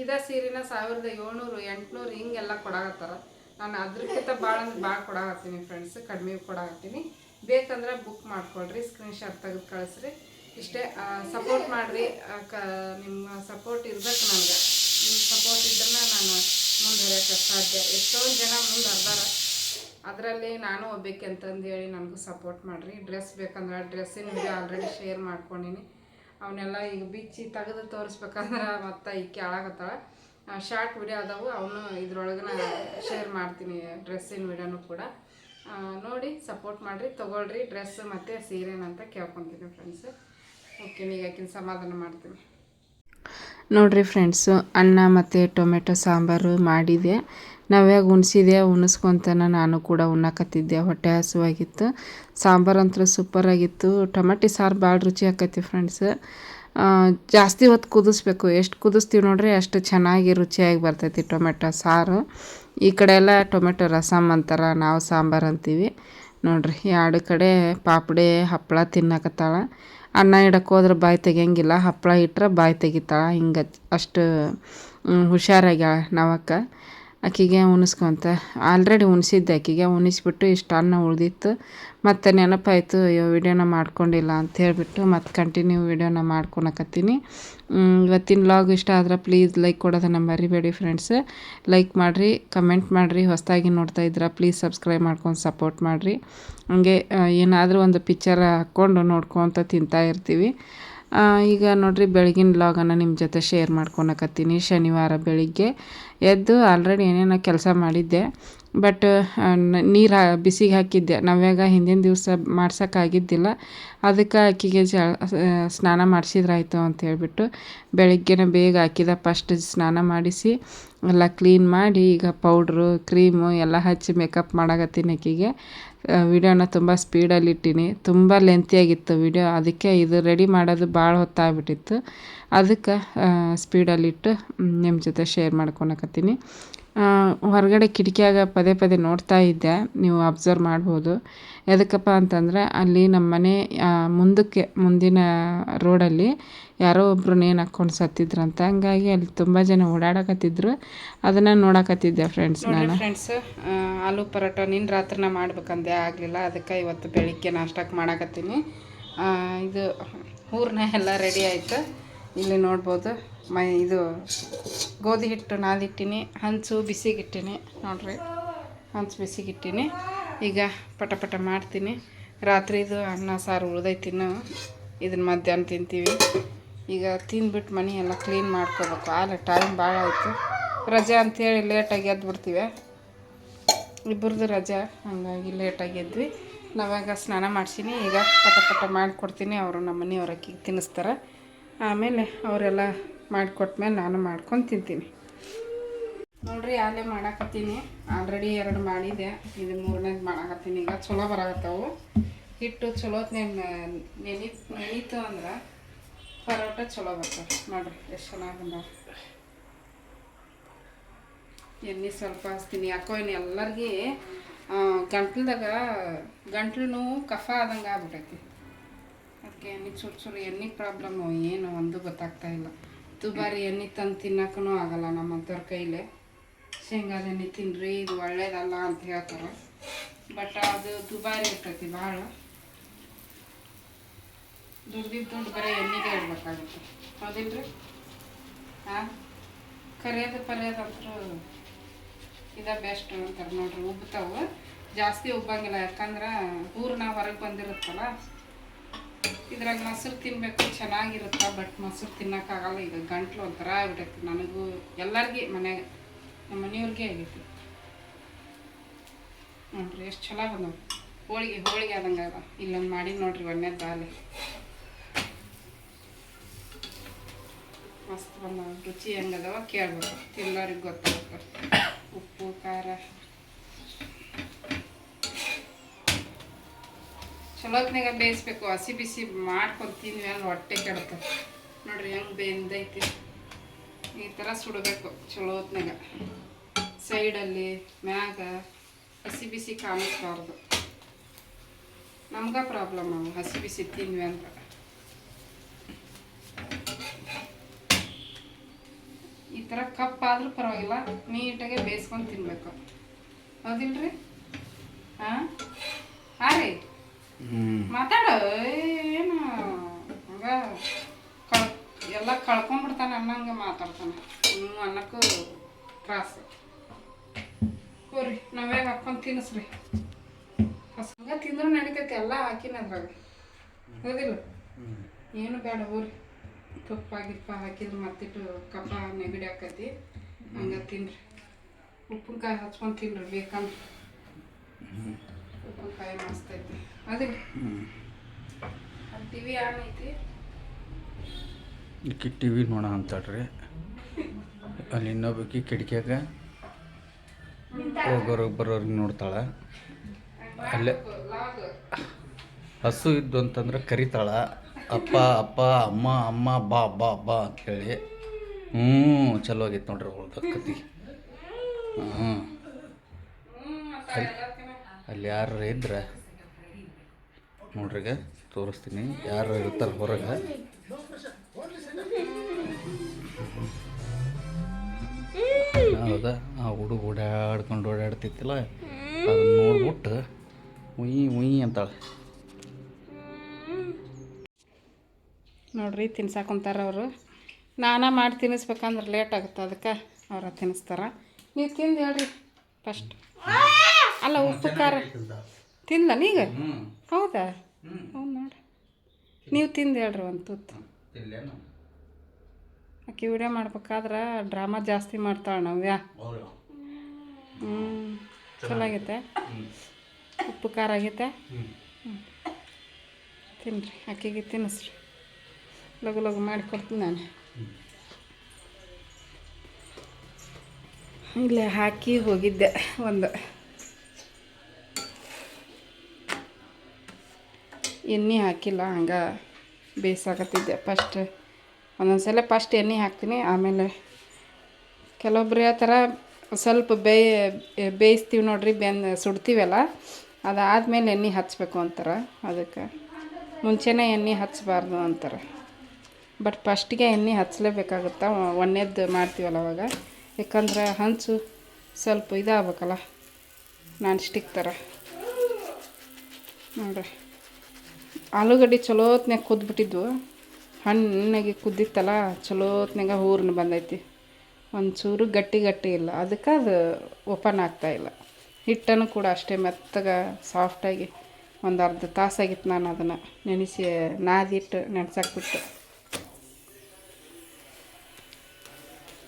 ಇದೇ ಸೀರೆನ ಸಾವಿರದ ಏಳ್ನೂರು, ಎಂಟುನೂರು ಹಿಂಗೆಲ್ಲ ಕೊಡಾಕತ್ತಾರ. ನಾನು ಅದ್ರಕ್ಕಿಂತ ಭಾಳ ಅಂದ್ರೆ ಭಾಳ ಕೊಡಾಕತ್ತೀನಿ ಫ್ರೆಂಡ್ಸ್ ಕಡಿಮೆ ಕೊಡಾಕತ್ತೀನಿ. ಬೇಕಂದ್ರೆ ಬುಕ್ ಮಾಡ್ಕೊಳ್ರಿ ಸ್ಕ್ರೀನ್ಶಾಟ್ ತೆಗೆದು ಕಳಿಸ್ರಿ. ಇಷ್ಟೇ ಸಪೋರ್ಟ್ ಮಾಡಿರಿ ಕ, ನಿಮ್ಮ ಸಪೋರ್ಟ್ ಇರ್ಬೇಕು ನನಗೆ. ನಿಮ್ಮ ಸಪೋರ್ಟ್ ಇದ್ರೆ ನಾನು ಮುಂದುವರಿಯೋಕ್ಕೆ ಸಾಧ್ಯ. ಎಷ್ಟೊಂದು ಜನ ಮುಂದೆ ಹರ್ದಾರ ಅದರಲ್ಲಿ ನಾನು ಒಬ್ಬಕ್ಕೆ ಅಂತಂದು ಹೇಳಿ ನನಗೂ ಸಪೋರ್ಟ್ ಮಾಡಿರಿ. ಡ್ರೆಸ್ ಬೇಕಂದ್ರೆ ಡ್ರೆಸ್ಸಿನ ವಿಡಿಯೋ ಆಲ್ರೆಡಿ ಶೇರ್ ಮಾಡ್ಕೊಂಡಿನಿ. ಅವನ್ನೆಲ್ಲ ಈಗ ಬಿಚ್ಚಿ ತೆಗೆದು ತೋರಿಸ್ಬೇಕಂದ್ರೆ ಮತ್ತೆ ಈ ಕೇಳಾಕತ್ತಾಳ ಶಾರ್ಟ್ ವಿಡಿಯೋ ಅದಾವು ಅವನು ಇದ್ರೊಳಗೆ ಶೇರ್ ಮಾಡ್ತೀನಿ ಡ್ರೆಸ್ಸಿನ ವಿಡಿಯೋನು ಕೂಡ. ನೋಡಿ ಸಪೋರ್ಟ್ ಮಾಡಿರಿ ತೊಗೊಳ್ರಿ ಡ್ರೆಸ್ ಮತ್ತು ಸೀರೆನಂತ ಕೇಳ್ಕೊತೀನಿ ಫ್ರೆಂಡ್ಸ್ ಓಕೆ ಈಗ ಆಕಿನ ಸಮಾಧಾನ ಮಾಡ್ತೀನಿ ನೋಡಿರಿ ಫ್ರೆಂಡ್ಸು ಅನ್ನ ಮತ್ತು ಟೊಮೆಟೊ ಸಾಂಬಾರು ಮಾಡಿದೆ. ನಾವ್ಯಾಗ ಉಣಿಸಿದೆ ಉಣಿಸ್ಕೊತಾನ ನಾನು ಕೂಡ ಉಣ್ಣಕತ್ತಿದ್ದೆ. ಹೊಟ್ಟೆ ಹಸುವಾಗಿತ್ತು. ಸಾಂಬಾರು ಅಂತೂ ಸೂಪರಾಗಿತ್ತು ಟೊಮೆಟೊ ಸಾರು ಭಾಳ ರುಚಿ ಆಕೈತಿ ಫ್ರೆಂಡ್ಸ್ ಜಾಸ್ತಿ ಹೊತ್ತು ಕುದಿಸ್ಬೇಕು. ಎಷ್ಟು ಕುದಿಸ್ತೀವಿ ನೋಡ್ರಿ ಅಷ್ಟು ಚೆನ್ನಾಗಿ ರುಚಿಯಾಗಿ ಬರ್ತೈತಿ ಟೊಮೆಟೊ ಸಾರು. ಈ ಕಡೆ ಎಲ್ಲ ಟೊಮೆಟೊ ರಸಮ್ ಅಂತಾರ, ನಾವು ಸಾಂಬಾರು ಅಂತೀವಿ. ನೋಡ್ರಿ ಎರಡು ಕಡೆ ಪಾಪಡೆ ಹಪ್ಪಳ ತಿನ್ನಕತ್ತಾಳ. ಅನ್ನ ಇಡಕ್ಕೆ ಹೋದ್ರೆ ಬಾಯಿ ತೆಗಿಯಂಗಿಲ್ಲ ಹಪ್ಪಳ ಇಟ್ಟರೆ ಬಾಯಿ ತೆಗಿತಾಳೆ. ಹಿಂಗೆ ಅಷ್ಟು ಹುಷಾರಾಗ್ಯಾಳೆ ನವಕ್ಕ. ಆಕಿಗೆ ಉಣಿಸ್ಕೊಂತ. ಆಲ್ರೆಡಿ ಉಣಿಸಿದ್ದೆ ಅಕ್ಕಿಗೆ ಉಣಿಸ್ಬಿಟ್ಟು ಇಷ್ಟು ಅನ್ನ ಉಳಿದಿತ್ತು. ಮತ್ತು ನೆನಪಾಯಿತು, ಅಯ್ಯೋ, ವೀಡಿಯೋನ ಮಾಡ್ಕೊಂಡಿಲ್ಲ ಅಂತ ಹೇಳಿಬಿಟ್ಟು ಮತ್ತೆ ಕಂಟಿನ್ಯೂ ವೀಡಿಯೋನ ಮಾಡ್ಕೊಳಕತ್ತೀನಿ. ಇವತ್ತಿನ ವ್ಲಾಗ್ ಇಷ್ಟ ಆದ್ರೆ ಪ್ಲೀಸ್ ಲೈಕ್ ಕೊಡೋದನ್ನು ಮರಿಬೇಡಿ ಫ್ರೆಂಡ್ಸ್ ಲೈಕ್ ಮಾಡಿರಿ ಕಮೆಂಟ್ ಮಾಡಿರಿ, ಹೊಸದಾಗಿ ನೋಡ್ತಾ ಇದ್ರೆ ಪ್ಲೀಸ್ ಸಬ್ಸ್ಕ್ರೈಬ್ ಮಾಡ್ಕೊಂಡು ಸಪೋರ್ಟ್ ಮಾಡಿರಿ. ಹಂಗೆ ಏನಾದರೂ ಒಂದು ಪಿಕ್ಚರ್ ಹಾಕ್ಕೊಂಡು ನೋಡ್ಕೊತ ತಿಂತಾ ಇರ್ತೀವಿ. ಈಗ ನೋಡಿರಿ ಬೆಳಗಿನ ಲಾಗನ್ನು ನಿಮ್ಮ ಜೊತೆ ಶೇರ್ ಮಾಡ್ಕೊಳಕತ್ತೀನಿ. ಶನಿವಾರ ಬೆಳಿಗ್ಗೆ ಎದ್ದು ಆಲ್ರೆಡಿ ಏನೇನೋ ಕೆಲಸ ಮಾಡಿದ್ದೆ. ಬಟ್ ನೀರು ಬಿಸಿಗೆ ಹಾಕಿದ್ದೆ. ನಾವ್ಯಾಗ ಹಿಂದಿನ ದಿವಸ ಮಾಡ್ಸೋಕ್ಕಾಗಿದ್ದಿಲ್ಲ ಅದಕ್ಕೆ ಅಕ್ಕಿಗೆ ಜ ಸ್ನಾನ ಮಾಡಿಸಿದ್ರಾಯ್ತು ಅಂತ ಹೇಳಿಬಿಟ್ಟು ಬೆಳಗ್ಗೆನ ಬೇಗ ಹಾಕಿದ. ಫಸ್ಟ್ ಸ್ನಾನ ಮಾಡಿಸಿ ಎಲ್ಲ ಕ್ಲೀನ್ ಮಾಡಿ ಈಗ ಪೌಡ್ರು ಕ್ರೀಮು ಎಲ್ಲ ಹಚ್ಚಿ ಮೇಕಪ್ ಮಾಡಕತ್ತೀನಿ ಆಕಿಗೆ ವಿಡಿಯೋನ ತುಂಬ ಸ್ಪೀಡಲ್ಲಿ ಇಟ್ಟೀನಿ. ತುಂಬ ಲೆಂತಿಯಾಗಿತ್ತು ವಿಡಿಯೋ ಅದಕ್ಕೆ ಇದು ರೆಡಿ ಮಾಡೋದು ಭಾಳ ಹೊತ್ತಾಗ್ಬಿಟ್ಟಿತ್ತು. ಅದಕ್ಕೆ ಸ್ಪೀಡಲ್ಲಿಟ್ಟು ನಿಮ್ಮ ಜೊತೆ ಶೇರ್ ಮಾಡ್ಕೊಳಕತ್ತೀನಿ. ಹೊರಗಡೆ ಕಿಟಕಿಯಾಗ ಪದೇ ಪದೇ ನೋಡ್ತಾ ಇದ್ದೆ. ನೀವು ಅಬ್ಸರ್ವ್ ಮಾಡ್ಬೋದು. ಎದಕ್ಕಪ್ಪ ಅಂತಂದರೆ ಅಲ್ಲಿ ನಮ್ಮ ಮನೆ ಮುಂದಕ್ಕೆ, ಮುಂದಿನ ರೋಡಲ್ಲಿ ಯಾರೋ ಒಬ್ಬರು ನೇಣು ಹಾಕ್ಕೊಂಡು ಸತ್ತಿದ್ರಂತ. ಹಂಗಾಗಿ ಅಲ್ಲಿ ತುಂಬ ಜನ ಓಡಾಡಕತ್ತಿದ್ರು. ಅದನ್ನು ನೋಡಕತ್ತಿದ್ದೆ ಫ್ರೆಂಡ್ಸ್ ನಾನು. ಫ್ರೆಂಡ್ಸ್ ಆಲೂ ಪರೋಟ ನಿನ್ನ ರಾತ್ರಿನ ಮಾಡ್ಬೇಕಂದೆ ಆಗಲಿಲ್ಲ. ಅದಕ್ಕೆ ಇವತ್ತು ಬೆಳಿಗ್ಗೆ ನಾಷ್ಟಕ್ಕೆ ಮಾಡಕತ್ತೀನಿ. ಇದು ಊರ್ನ ಎಲ್ಲ ರೆಡಿ ಆಯಿತು. ಇಲ್ಲಿ ನೋಡ್ಬೋದು. ಮೈ ಇದು ಗೋಧಿ ಹಿಟ್ಟು ನಾದಿಟ್ಟಿನಿ ಹಂಚು ಬಿಸಿಗಿಟ್ಟಿನಿ. ನೋಡ್ರಿ ಹಂಚು ಬಿಸಿಗಿಟ್ಟಿನಿ. ಈಗ ಪಟ ಪಟ ಮಾಡ್ತೀನಿ. ರಾತ್ರಿದು ಅನ್ನ ಸಾರು ಉಳ್ದೈತಿನ್ನು ಇದನ್ನ ಮಧ್ಯಾಹ್ನ ತಿಂತೀವಿ. ಈಗ ತಿಂದ್ಬಿಟ್ಟು ಮನೆ ಎಲ್ಲ ಕ್ಲೀನ್ ಮಾಡ್ಕೋಬೇಕು. ಆಲೆ ಟೈಮ್ ಭಾಳ ಆಯಿತು. ರಜೆ ಅಂಥೇಳಿ ಲೇಟಾಗಿ ಎದ್ದು ಬಿಡ್ತೀವಿ ಇಬ್ಬರದು ರಜೆ, ಹಂಗಾಗಿ ಲೇಟಾಗಿ ಎದ್ವಿ. ನಾವಾಗ ಸ್ನಾನ ಮಾಡ್ಸೀನಿ. ಈಗ ಪಟ ಪಟ ಮಾಡಿಕೊಡ್ತೀನಿ. ಅವರು ನಮ್ಮ ಮನೆಯವ್ರ ಅಕ್ಕಿಗೆ ತಿನ್ನಿಸ್ತಾರೆ. ಆಮೇಲೆ ಅವರೆಲ್ಲ ಮಾಡಿಕೊಟ್ಮೇಲೆ ನಾನು ಮಾಡ್ಕೊಂಡು ತಿಂತೀನಿ. ನೋಡ್ರಿ, ಆಲೆ ಮಾಡಾಕತ್ತೀನಿ. ಆಲ್ರೆಡಿ ಎರಡು ಮಾಡಿದೆ. ಇದು ಮೂರನೇದು ಮಾಡಾಕತ್ತೀನಿ. ಈಗ ಚಲೋ ಬರಾಕತ್ತವು. ಹಿಟ್ಟು ಚಲೋ ನೆನೆ ನೆನೀತು ಅಂದ್ರೆ ಪರೋಟ ಚಲೋ ಬರ್ತದೆ. ನೋಡ್ರಿ, ಎಷ್ಟು ಚೆನ್ನಾಗಿ ಬಂದಾವ ಎಣ್ಣೆ ಸ್ವಲ್ಪ ಹಚ್ತೀನಿ ಯಾಕೋ ಏನು ಎಲ್ಲರಿಗೆ ಗಂಟ್ಲದಾಗ ಗಂಟ್ಲು ಕಫ ಆದಂಗೆ ಆಗ್ಬಿಟ್ಟೈತಿ ಅದಕ್ಕೆ ಎಣ್ಣೆ ಚೂರು ಚೂರು ಎಣ್ಣೆ ಪ್ರಾಬ್ಲಮ್ಮು ಏನು ಒಂದು ಗೊತ್ತಾಗ್ತಾ ಇಲ್ಲ. ದುಬಾರಿ ಎಣ್ಣೆ ತಂದು ತಿನ್ನಕ್ಕೂ ಆಗಲ್ಲ ನಮ್ಮಂಥವ್ರ ಕೈಲೇ. ಶೇಂಗಾದ ಎಣ್ಣೆ ತಿನ್ನಿರಿ ಇದು ಒಳ್ಳೇದಲ್ಲ ಅಂತ ಹೇಳ್ತಾರೆ. ಬಟ್ ಅದು ದುಬಾರಿ ಇರ್ತೈತಿ ಭಾಳ. ದುಡ್ದಿದ್ದು ದುಡ್ಡು ಬರೀ ಎಣ್ಣೆಗೆ ಇಡ್ಬೇಕಾಗುತ್ತೆ ಹೌದಿಲ್ರಿ ಹಾಂ ಕರಿಯೋದು ಪರ್ಯೋದು ಅಂತೂ ಇದ ಬೆಸ್ಟ್ ಅಂತಾರೆ ನೋಡ್ರಿ ಉಬ್ತಾವು ಜಾಸ್ತಿ ಉಬ್ಬಂಗಿಲ್ಲ, ಯಾಕಂದ್ರೆ ಹೂರ್ಣ ಹೊರಗೆ ಬಂದಿರುತ್ತಲ್ಲ, ಇದ್ರಾಗ ಮೊಸರು ತಿನ್ಬೇಕು, ಚೆನ್ನಾಗಿರುತ್ತೆ ಬಟ್ ಮೊಸರು ತಿನ್ನೋಕ್ಕಾಗಲ್ಲ, ಈಗ ಗಂಟ್ಲು ಒಂಥರ ಆಗ್ಬಿಟ್ಟೈತಿ ನನಗೂ. ಎಲ್ಲರಿಗೆ ಮನೆ, ನಮ್ಮ ಮನೆಯವ್ರಿಗೆ ಆಗೈತಿ. ನೋಡ್ರಿ, ಎಷ್ಟು ಚಲೋ ಬಂದವು ಹೋಳಿಗೆ ಹೋಳಿಗೆ ಆದಂಗೆ ಅದ ಇಲ್ಲೊಂದು ಮಾಡಿ ನೋಡ್ರಿ ಒಣ್ಣೆ ದಾಲೆ. ಮಸ್ತ್ ಬಂದವ ರುಚಿ ಹೆಂಗದವ ಕೇಳ್ಬೇಕು. ತಿನ್ನೋರಿಗೆ ಗೊತ್ತಾಗುತ್ತೆ ಉಪ್ಪು, ಖಾರ. ಚಲೋತ್ನಾಗ ಬೇಯಿಸ್ಬೇಕು. ಹಸಿ ಬಿಸಿ ಮಾಡ್ಕೊಂಡು ತಿಂದ್ವಿ ಅಂದ್ರೆ ಹೊಟ್ಟೆ ಕೆಡುತ್ತೆ. ನೋಡ್ರಿ ಹೆಂಗೆ ಬೆಂದೈತಿ. ಈ ಥರ ಸುಡಬೇಕು ಚಲೋತ್ನಾಗ ಸೈಡಲ್ಲಿ ಮ್ಯಾಗ ಹಸಿ ಬಿಸಿ ಕಾಣಿಸ್ಬಾರ್ದು. ನಮ್ಗೆ ಪ್ರಾಬ್ಲಮ್ ಅವು ಹಸಿ ಬಿಸಿ ತಿಂದ್ವಿ ಅಂತ. ಥರ ಕಪ್ಪಾದರೂ ಪರವಾಗಿಲ್ಲ ನೀಟಾಗೆ ಬೇಯಿಸ್ಕೊಂಡು ತಿನ್ನಬೇಕು ಹೌದಿಲ್ರಿ? ಹಾಂ? ಹಾಂ ರೀ? ಮಾತಾಡ ಏನು ಹಂಗ ಕಳ್ ಎಲ್ಲ ಕಳ್ಕೊಂಡ್ಬಿಡ್ತಾನೆ ಅನ್ನಂಗೆ ಮಾತಾಡ್ತಾನೆ. ಹ್ಞೂ ಅನ್ನಕ್ಕೂ ತ್ರಾಸ. ಹೋರಿ ನಾವೇ ಹಾಕ್ಕೊಂಡು ತಿನ್ನಿಸ್ರಿ ಹಂಗ ತಿಂದ್ರೆ ನಡಿತೈತಿ ಎಲ್ಲ ಹಾಕಿನ ಅದ್ರಾಗ ಹೌದಿಲ್ಲ ಏನು ಬೇಡ ಹೋರಿ. ತುಪ್ಪ ಗಿಪ್ಪ ಹಾಕಿದ್ರೆ ಮತ್ತಿಟ್ಟು ಕಪ್ಪ ನೆಗಡಿ ಆಕತಿ. ಹಂಗೆ ತಿನ್ರಿ. ಉಪ್ಪಿನಕಾಯಿ ಹಚ್ಕೊಂಡು ತಿನ್ರಿ ಬೇಕಂದ್ರೆ. ಉಪ್ಪಿನಕಾಯಿ ಮಸ್ತ್ ಐತಿ ಅದೇ ಟಿ ವಿ ಆನ್ ಐತಿ. ಈಕಿ ಟಿ ವಿ ನೋಡ ಅಂತಾಳ್ರಿ. ಅಲ್ಲಿ ಇನ್ನೊಬ್ಬಕಿ ಕಿಟಕಿಯಾಗ ಹೋಗೋರು ಬರೋರಿಗೆ ನೋಡ್ತಾಳೆ. ಅಲ್ಲೇ ಹಸು ಇದ್ದು ಅಂತಂದ್ರೆ ಕರಿತಾಳ. ಅಪ್ಪ ಅಪ್ಪ, ಅಮ್ಮ ಅಮ್ಮ, ಬಾ ಬಾ ಬಾ ಅಂಥೇಳಿ ಹ್ಞೂ ಚಲೋ ಆಗೈತೆ ನೋಡ್ರಿ ಅವಳು ಕತಿ ಹ್ಞೂ ಅಲ್ಲಿ ಅಲ್ಲಿ ಯಾರು ಇದ್ರೆ? ನೋಡ್ರಿಗ ತೋರಿಸ್ತೀನಿ. ಯಾರು ಇರ್ತಾರೆ ಹೊರಗೆ? ಹೌದಾ? ಆ ಹುಡುಗ ಓಡಾಡ್ಕೊಂಡು ಓಡಾಡ್ತಿತ್ತಲ್ಲ? ಅದನ್ನ ನೋಡ್ಬಿಟ್ಟು, ಉಯ್ ಉಯ್ ಅಂತಾಳೆ. ನೋಡ್ರಿ ತಿನ್ಸಾಕೊಂತಾರ ಅವರು. ನಾನೇ ಮಾಡಿ ತಿನ್ನಿಸ್ಬೇಕಂದ್ರೆ ಲೇಟ್ ಆಗುತ್ತೆ, ಅದಕ್ಕೆ ಅವ್ರ ತಿನ್ನಿಸ್ತಾರೆ. ನೀವು ತಿಂದು ಹೇಳ್ರಿ ಫಸ್ಟ್ ಅಲ್ಲ, ಉಪ್ಪು, ಖಾರ. ತಿಂದ ನೀಗ? ಹೌದಾ? ಹೌದು ನೋಡಿ. ನೀವು ತಿಂದು ಹೇಳ್ರಿ ಒಂದು ತುತ್ತು. ಆಕೆ ವಿಡಿಯೋ ಮಾಡ್ಬೇಕಾದ್ರೆ ಡ್ರಾಮಾ ಜಾಸ್ತಿ ಮಾಡ್ತಾಳೆ ನವ್ಯ. ಹ್ಞೂ ಚಲೋ ಆಗೈತೆ ಉಪ್ಪು, ಖಾರ ಆಗೈತೆ. ಹ್ಞೂ. ತಿನ್ನಿರಿ ಆಕೆಗೆ ತಿನ್ನಿಸ್ರಿ. ಲಘು ಮಾಡಿ ಕೊಡ್ತೀನಿ ನಾನು. ಇಲ್ಲೇ ಹಾಕಿ ಹೋಗಿದ್ದೆ ಒಂದು. ಎಣ್ಣೆ ಹಾಕಿಲ್ಲ, ಹಂಗೆ ಬೇಯಿಸಾಕತ್ತಿದ್ದೆ ಫಸ್ಟ್ ಒಂದೊಂದು ಸಲ ಫಸ್ಟ್ ಎಣ್ಣೆ ಹಾಕ್ತೀನಿ, ಆಮೇಲೆ ಕೆಲವೊಬ್ರು ಥರ ಸ್ವಲ್ಪ ಬೇಯ್, ಬೇಯಿಸ್ತೀವಿ ನೋಡ್ರಿ, ಬೆಂದು ಸುಡ್ತೀವಲ್ಲ, ಅದಾದಮೇಲೆ ಎಣ್ಣೆ ಹಚ್ಚಬೇಕು ಅಂತಾರೆ. ಅದಕ್ಕೆ ಮುಂಚೆನೇ ಎಣ್ಣೆ ಹಚ್ಚಬಾರ್ದು ಅಂತಾರೆ. ಬಟ್ ಫಸ್ಟಿಗೆ ಎಣ್ಣೆ ಹಚ್ಚಲೇಬೇಕಾಗುತ್ತೆ ಒಣ್ಣೆದ್ದು ಮಾಡ್ತೀವಲ್ಲ ಅವಾಗ? ಯಾಕಂದ್ರೆ ಹಂಚು ಸ್ವಲ್ಪ ಇದಾಗಬೇಕಲ್ಲ? ನಾನ್ ಸ್ಟಿಕ್ ಥರ. ನೋಡ್ರಿ. ಆಲೂಗಡ್ಡೆ ಚಲೋತ್ನಾಗ ಕುದ್ಬಿಟ್ಟಿದ್ವು. ಹಣ್ಣಾಗಿ ಕುದ್ದಿತ್ತಲ್ಲ ಚಲೋತ್ನಾಗ ಹೂರ್ನ ಬಂದೈತಿ. ಒಂಚೂರು ಗಟ್ಟಿ ಗಟ್ಟಿ ಇಲ್ಲ. ಅದಕ್ಕೆ ಅದು ಓಪನ್ ಆಗ್ತಾಯಿಲ್ಲ ಹಿಟ್ಟನ್ನು ಕೂಡ ಅಷ್ಟೇ ಮೆತ್ತಗೆ ಸಾಫ್ಟಾಗಿ ಒಂದು ಅರ್ಧ ತಾಸಾಗಿತ್ತು ನಾನು ಅದನ್ನು ನೆನೆಸಿ, ನಾದಿಟ್ಟು ನೆನ್ಸಾಕ್ಬಿಟ್ಟು.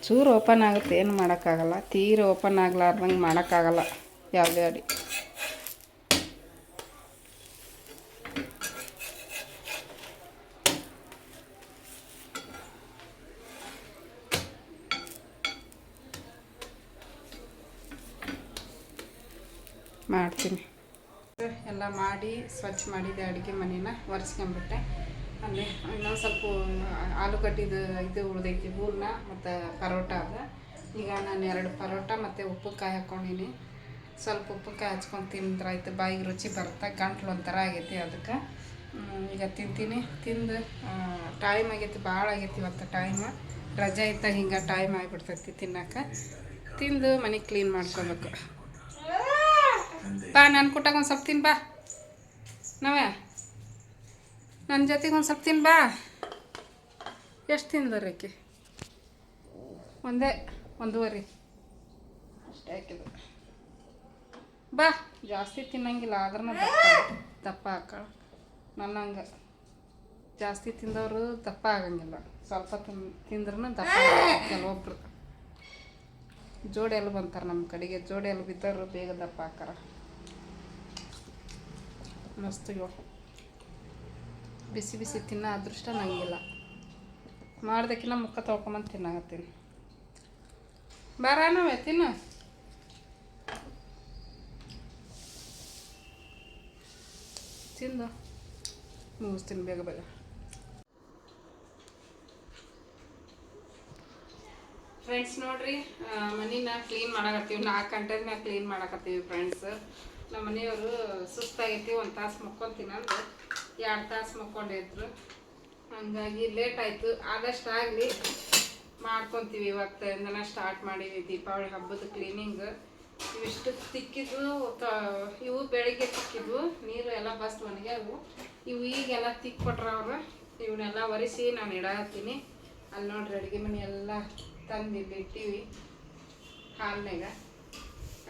ಚೂರು ಓಪನ್ ಆಗುತ್ತೆ, ಏನು ಮಾಡೋಕ್ಕಾಗಲ್ಲ. ತೀರ ಓಪನ್ ಆಗ್ಲಾರ್ದಂಗೆ ಮಾಡೋಕ್ಕಾಗಲ್ಲ, ಯಾವುದೇ ಅಡಿ. ಮಾಡ್ತೀನಿ. ಎಲ್ಲ ಮಾಡಿ, ಸ್ವಚ್ಛ ಮಾಡಿದೆ ಅಡುಗೆ ಮನೇನ ಒರೆಸ್ಕೊಂಬಿಟ್ಟೆ ಅಲ್ಲಿ, ಇನ್ನೊಂದು ಸ್ವಲ್ಪ ಆಲೂಗಡ್ಡಿದು ಇದು ಉಳ್ದೈತಿ, ಹೂರ್ಣ ಮತ್ತು ಪರೋಟ ಅದ. ಈಗ ನಾನು ಎರಡು ಪರೋಟ ಮತ್ತು ಉಪ್ಪುಕಾಯಿ ಹಾಕ್ಕೊಂಡೀನಿ ಸ್ವಲ್ಪ ಉಪ್ಪುಕಾಯಿ ಹಚ್ಕೊಂಡು ತಿಂದ್ರಾಯ್ತು ಬಾಯಿಗೆ ರುಚಿ ಬರುತ್ತೆ, ಗಂಟ್ಲು ಒಂಥರ ಆಗೈತಿ ಅದಕ್ಕೆ. ಈಗ ತಿಂತೀನಿ. ತಿಂದು ಟೈಮ್ ಆಗೈತಿ, ಭಾಳ ಆಗೈತಿ ಇವತ್ತು ಟೈಮ್ ರಜೆ ಇತ್ತ ಹಿಂಗೆ ಟೈಮ್ ಆಗಿಬಿಡ್ತೈತಿ ತಿನ್ನಕ್ಕೆ. ತಿಂದು ಮನೆ ಕ್ಲೀನ್ ಮಾಡ್ಕೊಬೇಕು. ಬಾ, ನಾನು ಕೊಟ್ಟಾಗ ಒಂದು ಸ್ವಲ್ಪ ತಿನ್ ಬಾ. ನಾವೇ ನನ್ನ ಜೊತೆಗೆ ಒಂದು ಸ್ವಲ್ಪ ತಿನ್ ಬಾ ಎಷ್ಟು ಆಕೆ? ಒಂದೇ ಒಂದೂವರೆ. ಅಷ್ಟೇ ಬಾ ಜಾಸ್ತಿ ತಿನ್ನಂಗಿಲ್ಲ ಆದ್ರೂ ದಪ್ಪ ದಪ್ಪ ಹಾಕಳ ನನ್ನಂಗೆ ಜಾಸ್ತಿ ತಿಂದವರು ದಪ್ಪ ಆಗಂಗಿಲ್ಲ. ಸ್ವಲ್ಪ ತಿನ್ ತಿಂದ್ರೂ ದಪ್ಪ ಕೆಲವೊಬ್ರು. ಜೋಡಿ ಎಲ್ಲ ಬಂತಾರೆ ನಮ್ಮ ಕಡೆಗೆ? ಜೋಡಿ ಎಲ್ಲ ಬಿದ್ದವರು ಬೇಗ ದಪ್ಪ ಹಾಕಾರ ಮಸ್ತ್ ಬಿಸಿ ಬಿಸಿ ತಿನ್ನೋ ಅದೃಷ್ಟ ನಂಗಿಲ್ಲ. ಮಾಡ್ದಕ್ಕಿನ್ನ ಮುಖ ತೊಳ್ಕೊಂಬಂದು ತಿನ್ನಾಗತ್ತೀನಿ ಬಾರಾನವೇ ನಾವೇ ತಿನ್ನು. ತಿಂದು. ಮುಗಿಸ್ತೀನಿ ಬೇಗ ಬೇಗ. ಫ್ರೆಂಡ್ಸ್ ನೋಡ್ರಿ ಮನಿನ ಕ್ಲೀನ್ ಮಾಡಕತ್ತೀವಿ. ನಾಲ್ಕು ಗಂಟೆ ಮ್ಯಾಗ ಕ್ಲೀನ್ ಮಾಡಕತ್ತೀವಿ ಫ್ರೆಂಡ್ಸ್ ನಮ್ಮ ಮನೆಯವರು ಸುಸ್ತಾಗೈತಿ, ಒಂದು ತಾಸು ಮಕ್ಕೊಂತೀನಿ ಅಂದ್ರೆ ಎರಡು ತಾಸು ಮಕ್ಕೊಂಡಿದ್ರು ಹಂಗಾಗಿ ಲೇಟ್ ಆಯಿತು. ಆದಷ್ಟು ಆಗಲಿ ಮಾಡ್ಕೊತೀವಿ ಇವತ್ತಿಂದನ ಸ್ಟಾರ್ಟ್ ಮಾಡೀವಿ ದೀಪಾವಳಿ ಹಬ್ಬದ ಕ್ಲೀನಿಂಗ್ ಇವಿಷ್ಟು ತಿಕ್ಕಿದ್ವು ಇವು ಬೆಳಿಗ್ಗೆ ತಿಕ್ಕಿದ್ವು. ನೀರು ಎಲ್ಲ ಬಸ್ ಒಣಗ್ಯಾವು. ಇವು ಈಗೆಲ್ಲ ತಿಕ್ಕಿ ಕೊಟ್ರ ಅವ್ರು. ಇವನ್ನೆಲ್ಲ ಒರೆಸಿ ನಾನು ಇಡಾಕತ್ತೀನಿ ಅಲ್ಲಿ ನೋಡ್ರಿ ಅಡುಗೆ ಮನೆ ಎಲ್ಲ ತಂದು ಇಲ್ಲಿ ಇಟ್ಟಿವಿ ಹಾಲ್ನಾಗ